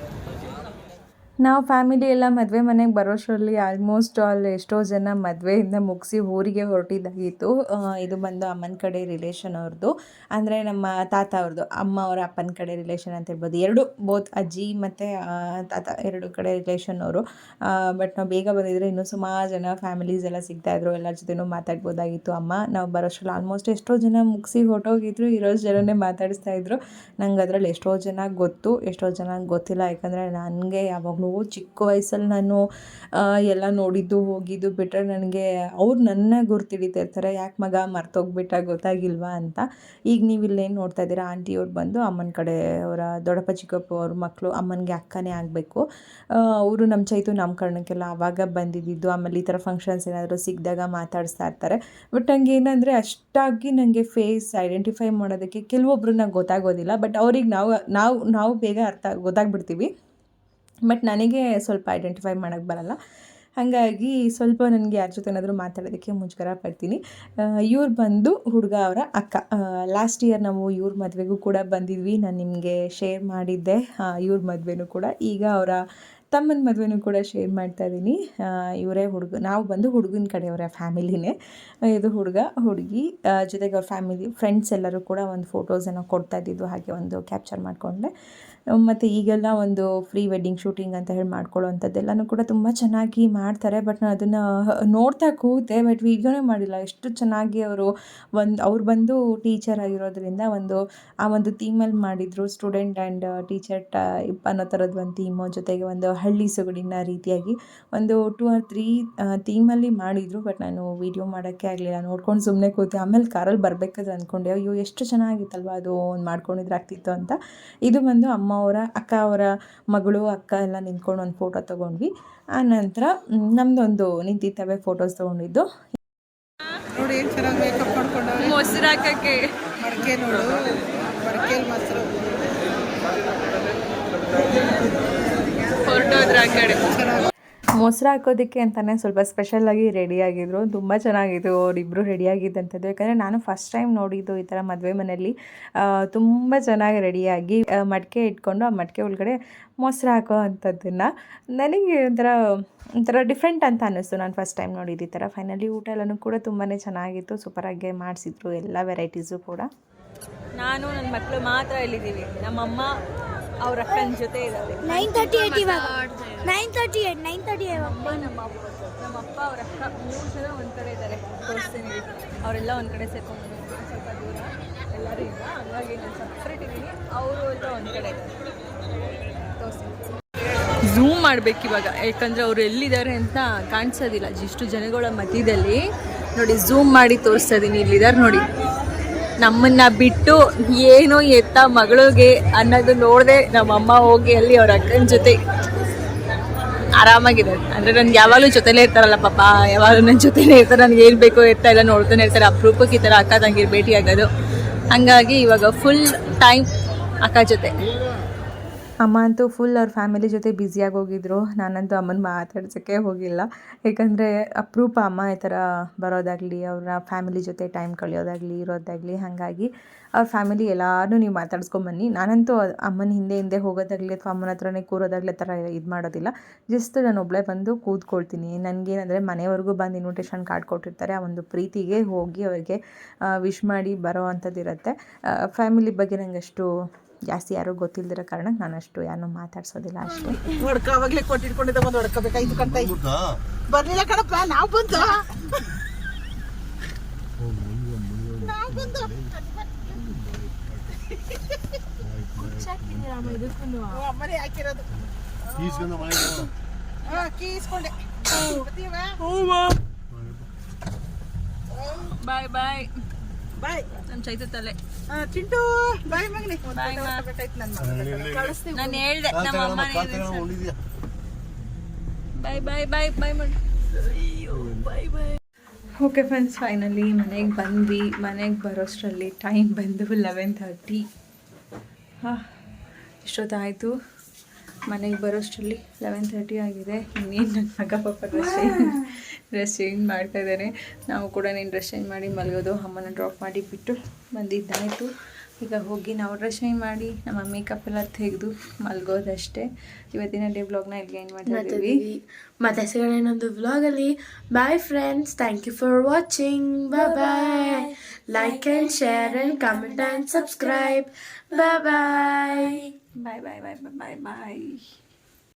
ನಾವು ಫ್ಯಾಮಿಲಿ ಎಲ್ಲ ಮದುವೆ ಮನೆಗೆ ಬರೋಷ್ಟರಲ್ಲಿ ಆಲ್ಮೋಸ್ಟ್ ಆಲ್ ಎಷ್ಟೋ ಜನ ಮದುವೆಯಿಂದ ಮುಗಿಸಿ ಊರಿಗೆ ಹೊರಟಿದ್ದಾಗಿತ್ತು. ಇದು ಬಂದು ಅಮ್ಮನ ಕಡೆ ರಿಲೇಷನ್ ಅವ್ರದ್ದು ಅಂದರೆ ನಮ್ಮ ತಾತ ಅವ್ರದ್ದು ಅಮ್ಮ ಅವರ ಅಪ್ಪನ ಕಡೆ ರಿಲೇಷನ್ ಅಂತ ಹೇಳ್ಬೋದು ಎರಡು ಬೋತ್ ಅಜ್ಜಿ ಮತ್ತು ತಾತ ಎರಡು ಕಡೆ ರಿಲೇಷನ್ ಅವರು. ಬಟ್ ನಾವು ಬೇಗ ಬಂದಿದ್ರೆ ಇನ್ನೂ ಸುಮಾರು ಜನ ಫ್ಯಾಮಿಲೀಸ್ ಎಲ್ಲ ಸಿಗ್ತಾಯಿದ್ರು ಎಲ್ಲರ ಜೊತೆನೂ ಮಾತಾಡ್ಬೋದಾಗಿತ್ತು ಅಮ್ಮ. ನಾವು ಬರೋಷ್ಟರಲ್ಲಿ ಆಲ್ಮೋಸ್ಟ್ ಎಷ್ಟೋ ಜನ ಮುಗಿಸಿ ಹೊರಟೋಗಿದ್ರು. ಇರೋ ಜನನೇ ಮಾತಾಡಿಸ್ತಾ ಇದ್ರು. ನಂಗೆ ಅದರಲ್ಲಿ ಎಷ್ಟೋ ಜನ ಗೊತ್ತು, ಎಷ್ಟೋ ಜನ ಗೊತ್ತಿಲ್ಲ. ಯಾಕಂದರೆ ನನಗೆ ಯಾವಾಗಲೂ ಚಿಕ್ಕ ವಯಸ್ಸಲ್ಲಿ ನಾನು ಎಲ್ಲ ನೋಡಿದ್ದು, ಹೋಗಿದ್ದು ಬಿಟ್ಟರೆ ನನಗೆ ಅವ್ರು ನನ್ನ ಗುರ್ತಿಡಿತಾ ಇರ್ತಾರೆ, ಯಾಕೆ ಮಗ ಮರ್ತೋಗ್ಬಿಟ್ಟ ಗೊತ್ತಾಗಿಲ್ವಾ ಅಂತ. ಈಗ ನೀವು ಇಲ್ಲೇನು ನೋಡ್ತಾ ಇದ್ದೀರಾ? ಆಂಟಿಯವ್ರು ಬಂದು ಅಮ್ಮನ ಕಡೆ, ಅವರ ದೊಡ್ಡಪ್ಪ, ಚಿಕ್ಕಪ್ಪ ಅವ್ರ ಮಕ್ಕಳು ಅಮ್ಮನಿಗೆ ಅಕ್ಕನೇ ಆಗಬೇಕು. ಅವರು ನಮ್ಮ ಚೈತು ನಾಮಕರಣಕ್ಕೆಲ್ಲ ಆವಾಗ ಬಂದಿದ್ದು ಆಮೇಲೆ ಈ ಥರ ಫಂಕ್ಷನ್ಸ್ ಏನಾದರೂ ಸಿಕ್ಕಿದಾಗ ಮಾತಾಡಿಸ್ತಾ ಇರ್ತಾರೆ. ಬಟ್ ಹಂಗೆ ಏನಂದರೆ ಅಷ್ಟಾಗಿ ನನಗೆ ಫೇಸ್ ಐಡೆಂಟಿಫೈ ಮಾಡೋದಕ್ಕೆ ಕೆಲವೊಬ್ರನ್ನ ಗೊತ್ತಾಗೋದಿಲ್ಲ. ಬಟ್ ಅವ್ರಿಗೆ ನಾವು ನಾವು ನಾವು ಬೇಗ ಅರ್ಥ ಗೊತ್ತಾಗ್ಬಿಡ್ತೀವಿ. ಬಟ್ ನನಗೆ ಸ್ವಲ್ಪ ಐಡೆಂಟಿಫೈ ಮಾಡೋಕ್ಕೆ ಬರಲ್ಲ. ಹಾಗಾಗಿ ಸ್ವಲ್ಪ ನನಗೆ ಯಾರ ಜೊತೆ ಏನಾದರೂ ಮಾತಾಡೋದಕ್ಕೆ ಮುಜುಗರ ಪಡ್ತೀನಿ. ಇವ್ರು ಬಂದು ಹುಡುಗ ಅವರ ಅಕ್ಕ. ಲಾಸ್ಟ್ ಇಯರ್ ನಾವು ಇವ್ರ ಮದುವೆಗೂ ಕೂಡ ಬಂದಿದ್ವಿ. ನಾನು ನಿಮಗೆ ಶೇರ್ ಮಾಡಿದ್ದೆ. ಇವ್ರ ಮದುವೆನೂ ಕೂಡ. ಈಗ ಅವರ ತಮ್ಮನ ಮದುವೆನೂ ಕೂಡ ಶೇರ್ ಮಾಡ್ತಾ ಇದ್ದೀನಿ. ಇವರೇ ಹುಡುಗ, ನಾವು ಬಂದು ಹುಡುಗನ ಕಡೆಯವರ ಫ್ಯಾಮಿಲಿನೇ ಇದು ಹುಡುಗ, ಹುಡುಗಿ ಜೊತೆಗೆ ಅವ್ರ ಫ್ಯಾಮಿಲಿ ಫ್ರೆಂಡ್ಸ್ ಎಲ್ಲರೂ ಕೂಡ ಒಂದು ಫೋಟೋಸನ್ನು ಕೊಡ್ತಾ ಇದ್ದಿದ್ದು ಹಾಗೆ ಒಂದು ಕ್ಯಾಪ್ಚರ್ ಮಾಡಿಕೊಂಡೆ ಮತ್ತು ಈಗೆಲ್ಲ ಒಂದು ಫ್ರೀ ವೆಡ್ಡಿಂಗ್ ಶೂಟಿಂಗ್ ಅಂತ ಹೇಳಿ ಮಾಡ್ಕೊಳ್ಳೋವಂಥದ್ದೆಲ್ಲನೂ ಕೂಡ ತುಂಬ ಚೆನ್ನಾಗಿ ಮಾಡ್ತಾರೆ. ಬಟ್ ನಾನು ಅದನ್ನು ನೋಡ್ತಾ ಕೂತೆ ಬಟ್ ವೀಡಿಯೋನೇ ಮಾಡಿಲ್ಲ. ಎಷ್ಟು ಚೆನ್ನಾಗಿ ಅವರು ಒಂದು, ಅವ್ರು ಬಂದು ಟೀಚರ್ ಆಗಿರೋದ್ರಿಂದ ಒಂದು, ಆ ಒಂದು ಥೀಮಲ್ಲಿ ಮಾಡಿದರು. ಸ್ಟೂಡೆಂಟ್ ಆ್ಯಂಡ್ ಟೀಚರ್ ಇಪ್ಪ ಅನ್ನೋ ಥರದ್ದು ಒಂದು ಥೀಮು ಜೊತೆಗೆ ಒಂದು ಹಳ್ಳಿ ಸೊಗಡಿನ ರೀತಿಯಾಗಿ ಒಂದು ಟೂ ಆರ್ ತ್ರೀ ಥೀಮಲ್ಲಿ ಮಾಡಿದರು. ಬಟ್ ನಾನು ವೀಡಿಯೋ ಮಾಡೋಕ್ಕೆ ಆಗಲಿಲ್ಲ. ನೋಡ್ಕೊಂಡು ಸುಮ್ಮನೆ ಕೂತೆ. ಆಮೇಲೆ ಕಾರಲ್ಲಿ ಬರಬೇಕಾದ್ರೆ ಅಂದ್ಕೊಂಡೆ ಅಯ್ಯೋ, ಎಷ್ಟು ಚೆನ್ನಾಗಿತ್ತಲ್ವ ಅದು ಒಂದು ಮಾಡ್ಕೊಂಡಿದ್ರೆ ಆಗ್ತಿತ್ತು ಅಂತ. ಇದು ಬಂದು ಅಮ್ಮ ಅವರ ಅಕ್ಕ ಅವರ ಮಗಳು ಅಕ್ಕ ಎಲ್ಲ ನಿಂತ್ಕೊಂಡು ಒಂದು ಫೋಟೋ ತಗೊಂಡ್ವಿ. ಆ ನಂತರ ನಮ್ದೊಂದು ನಿಂತಿತ್ತವೆ ಫೋಟೋಸ್ ತಗೊಂಡಿದ್ದು. ನೋಡಿ ಏನು ಚೆನ್ನಾಗಿ ಮೇಕಪ್ ಮಾಡ್ಕೊಂಡವ್ರೆ. ಮೊಸರು ಹಾಕಕ್ಕೆ. ಮಡಕೆ ನೋಡು. ಮಡಕೆಯಲ್ಲಿ ಮೊಸರು ಹೊರಟೋದ್ರ ಆ ಕಡೆ. ಚೆನ್ನಾಗಿ ಮೊಸರು ಹಾಕೋದಕ್ಕೆ ಅಂತಲೇ ಸ್ವಲ್ಪ ಸ್ಪೆಷಲಾಗಿ ರೆಡಿಯಾಗಿದ್ರು ತುಂಬ ಚೆನ್ನಾಗಿತ್ತು ಅವರಿಬ್ಬರು ರೆಡಿಯಾಗಿದ್ದಂಥದ್ದು ಯಾಕಂದರೆ ನಾನು ಫಸ್ಟ್ ಟೈಮ್ ನೋಡಿದ್ದು ಈ ಥರ ಮದುವೆ ಮನೆಯಲ್ಲಿ. ತುಂಬ ಚೆನ್ನಾಗಿ ರೆಡಿಯಾಗಿ ಮಡಿಕೆ ಇಟ್ಕೊಂಡು ಆ ಮಡಿಕೆ ಒಳಗಡೆ ಮೊಸರು ಹಾಕೋ ಅಂಥದ್ದನ್ನು ನನಗೆ ಒಂಥರ ಒಂಥರ ಡಿಫ್ರೆಂಟ್ ಅಂತ ಅನ್ನಿಸ್ತು ನಾನು ಫಸ್ಟ್ ಟೈಮ್ ನೋಡಿದ್ದು ಈ ಥರ ಫೈನಲಿ ಊಟ ಎಲ್ಲನೂ ಕೂಡ ತುಂಬಾ ಚೆನ್ನಾಗಿತ್ತು. ಸೂಪರಾಗಿ ಮಾಡಿಸಿದ್ರು ಎಲ್ಲ ವೆರೈಟೀಸು ಕೂಡ. ನಾನು ನನ್ನ ಮಕ್ಕಳು ಮಾತ್ರ ಇಲ್ಲಿದ್ದೀವಿ ನಮ್ಮಮ್ಮ ಅವ್ರ ಅಕ್ಕನ ಜೊತೆ ಇದ್ದಾರೆ ನೈನ್ ತರ್ಟಿ ಏಟ್ ಇವಾಗ. Nine thirty eight nine thirty ಅಪ್ಪ ನಮ್ಮ ಅಪ್ಪ ನಮ್ಮ ಅಪ್ಪ ಅವ್ರ ಅಕ್ಕ ಮೂರು ಜನ ಒಂದು ಕಡೆ ಇದ್ದಾರೆ. ತೋರಿಸ್ತೀನಿ. ಅವರೆಲ್ಲ ಒಂದು ಕಡೆ ಸೇರ್ಕೊಂಡು ಸ್ವಲ್ಪ ದೂರ. ಎಲ್ಲರೂ ಇಲ್ಲ. ಹಂಗಾಗಿ ನಾನು ಸಪ್ರೇಟ್ ಇದ್ದೀನಿ. ಅವರು ಎಲ್ಲ ಒಂದು ಕಡೆ ಇದ್ದಾರೆ. ತೋರಿಸ್ತೀನಿ. ಝೂಮ್ ಮಾಡ್ಬೇಕು ಇವಾಗ. ಯಾಕಂದರೆ ಅವ್ರು ಎಲ್ಲಿದ್ದಾರೆ ಅಂತ ಕಾಣಿಸೋದಿಲ್ಲ. ಜಿಷ್ಟು ಜನಗಳ ಮಧ್ಯದಲ್ಲಿ. ನೋಡಿ ಝೂಮ್ ಮಾಡಿ ತೋರಿಸ್ತಾ ಇದ್ದೀನಿ ಇಲ್ಲಿದ್ದಾರೆ ನೋಡಿ. ನಮ್ಮನ್ನ ಬಿಟ್ಟು ಏನು ಎತ್ತ ಮಗಳಿಗೆ ಅನ್ನೋದು ನೋಡದೆ ನಮ್ಮಮ್ಮ ಹೋಗಿ ಅಲ್ಲಿ ಅವ್ರ ಅಕ್ಕನ ಜೊತೆ ಆರಾಮಾಗಿದೆ. ಅಂದರೆ ನನ್ಗೆ ಯಾವಾಗಲೂ ಜೊತೆಲೇ ಇರ್ತಾರಲ್ಲ ಪಾಪ, ಯಾವಾಗಲೂ ನನ್ನ ಜೊತೆಲೇ ಇರ್ತಾರೆ, ನನಗೆ ಏನು ಬೇಕೋ ಎತ್ತ ಎಲ್ಲ ನೋಡ್ತಾನೆ ಇರ್ತಾರೆ. ಅಪರೂಪಕ್ಕೆ ಈ ಥರ ಅಕ್ಕ ತಂಗಿರ್ ಭೇಟಿ ಆಗೋದು. ಹಂಗಾಗಿ ಇವಾಗ ಫುಲ್ ಟೈಮ್ ಅಕ್ಕ ಜೊತೆ. ಅಮ್ಮ ಅಂತೂ ಫುಲ್ ಅವ್ರ ಫ್ಯಾಮಿಲಿ ಜೊತೆ ಬ್ಯುಸಿಯಾಗಿ ಹೋಗಿದ್ರು. ನಾನಂತೂ ಅಮ್ಮನ ಮಾತಾಡ್ಸೋಕ್ಕೆ ಹೋಗಿಲ್ಲ. ಏಕೆಂದರೆ ಅಪರೂಪ ಅಮ್ಮ ಈ ಥರ ಬರೋದಾಗಲಿ ಅವರ ಫ್ಯಾಮಿಲಿ ಜೊತೆ ಟೈಮ್ ಕಳೆಯೋದಾಗಲಿ, ಇರೋದಾಗಲಿ, ಹಾಗಾಗಿ ಅವ್ರ ಫ್ಯಾಮಿಲಿ ಎಲ್ಲರೂ ನೀವು ಮಾತಾಡ್ಸ್ಕೊಂಬನ್ನಿ ನಾನಂತೂ ಅಮ್ಮನ ಹಿಂದೆ ಹಿಂದೆ ಹೋಗೋದಾಗಲಿ ಅಥವಾ ಅಮ್ಮನ ಹತ್ರನೇ ಕೂರೋದಾಗಲಿ ಆ ಥರ ಇದು ಮಾಡೋದಿಲ್ಲ. ಜಸ್ಟ್ ನಾನು ಒಬ್ಬಳೇ ಬಂದು ಕೂತ್ಕೊಳ್ತೀನಿ. ನನಗೇನಂದರೆ ಮನೆವರೆಗೂ ಬಂದು ಇನ್ವಿಟೇಷನ್ ಕಾರ್ಡ್ ಕೊಟ್ಟಿರ್ತಾರೆ. ಆ ಒಂದು ಪ್ರೀತಿಗೆ ಹೋಗಿ ಅವರಿಗೆ ವಿಶ್ ಮಾಡಿ ಬರೋ ಅಂಥದ್ದಿರುತ್ತೆ. ಫ್ಯಾಮಿಲಿ ಬಗ್ಗೆ ನನಗೆ ಅಷ್ಟು ಜಾಸ್ತಿ ಯಾರು ಗೊತ್ತಿಲ್ದಿರೋ ಕಾರಣ ನಾನು ಅಷ್ಟು ಯಾರನ್ನೂ ಮಾತಾಡ್ಸೋದಿಲ್ಲ ಅಷ್ಟೇ. ಒಡ್ಕ ಅವಾಗಲೇ ಕೊಟ್ಟಿಟ್ಕೊಂಡಿದ್ದೆ ಬಂದು ಹೊಡ್ಕೋಬೇಕಾಯ್ತು ಕಂತ ಬರ್ಲಿಲ್ಲ ಕಣಪ್ಪ ನಾವು ಬಂದು? ಬಾಯ್ ಬಾಯ್. ಬಾಯ್. ನಮ್ಮ ಚೈತ್ರ ತಲೆ ಚಿಂಟು ಬಾಯ್ ಮಗನಿ. ಬಾಯ್ ನಾನು ಹೇಳ್ದೆ ನಮ್ಮ ಅಮ್ಮ ಬಾಯ್ ಬಾಯ್ ಬಾಯ್ ಬಾಯ್ ಮಾಡಿ. Bye bye. Okay friends finally ಮನೆಗೆ ಬಂದ್ವಿ. ಮನೆಗೆ ಬರೋಷ್ಟರಲ್ಲಿ ಟೈಮ್ ಬಂದು ಲೆವೆನ್ ಥರ್ಟಿ ಹಾಂ ಇಷ್ಟೊತ್ತಾಯಿತು. ಮನೆಗೆ ಬರೋಷ್ಟರಲ್ಲಿ ಲೆವೆನ್ ತರ್ಟಿ ಆಗಿದೆ. ಇನ್ನೇನು ನನ್ನ ಮಗ ಪಾಪ ಡ್ರೆಸ್ ಚೇಂಜ್ ಮಾಡ್ತಾ ಇದ್ದಾರೆ ನಾವು ಕೂಡ ನೀನು ಡ್ರೆಸ್ ಚೇಂಜ್ ಮಾಡಿ ಮಲಗೋದು ಅಮ್ಮನ ಡ್ರಾಪ್ ಮಾಡಿ ಬಿಟ್ಟು ಬಂದಿದ್ದಾಯಿತು ಈಗ ಹೋಗಿ ನಾವು ಡ್ರೆಸ್ ಚೇಂಜ್ ಮಾಡಿ ನಮ್ಮ ಮೇಕಪ್ ಎಲ್ಲ ತೆಗೆದು ಮಲಗೋದಷ್ಟೇ. ಇವತ್ತಿನ ಡೇ ಬ್ಲಾಗ್ನ ಇಲ್ಲಿ ಏನು ಮಾಡ್ತಾ ಇದ್ದೀವಿ. ಮತ್ತೆ ಸಿಗೋಣ ಇನ್ನೊಂದು ಬ್ಲಾಗಲ್ಲಿ bye friends thank you for watching bye like and share and comment and subscribe bye bye bye bye bye bye bye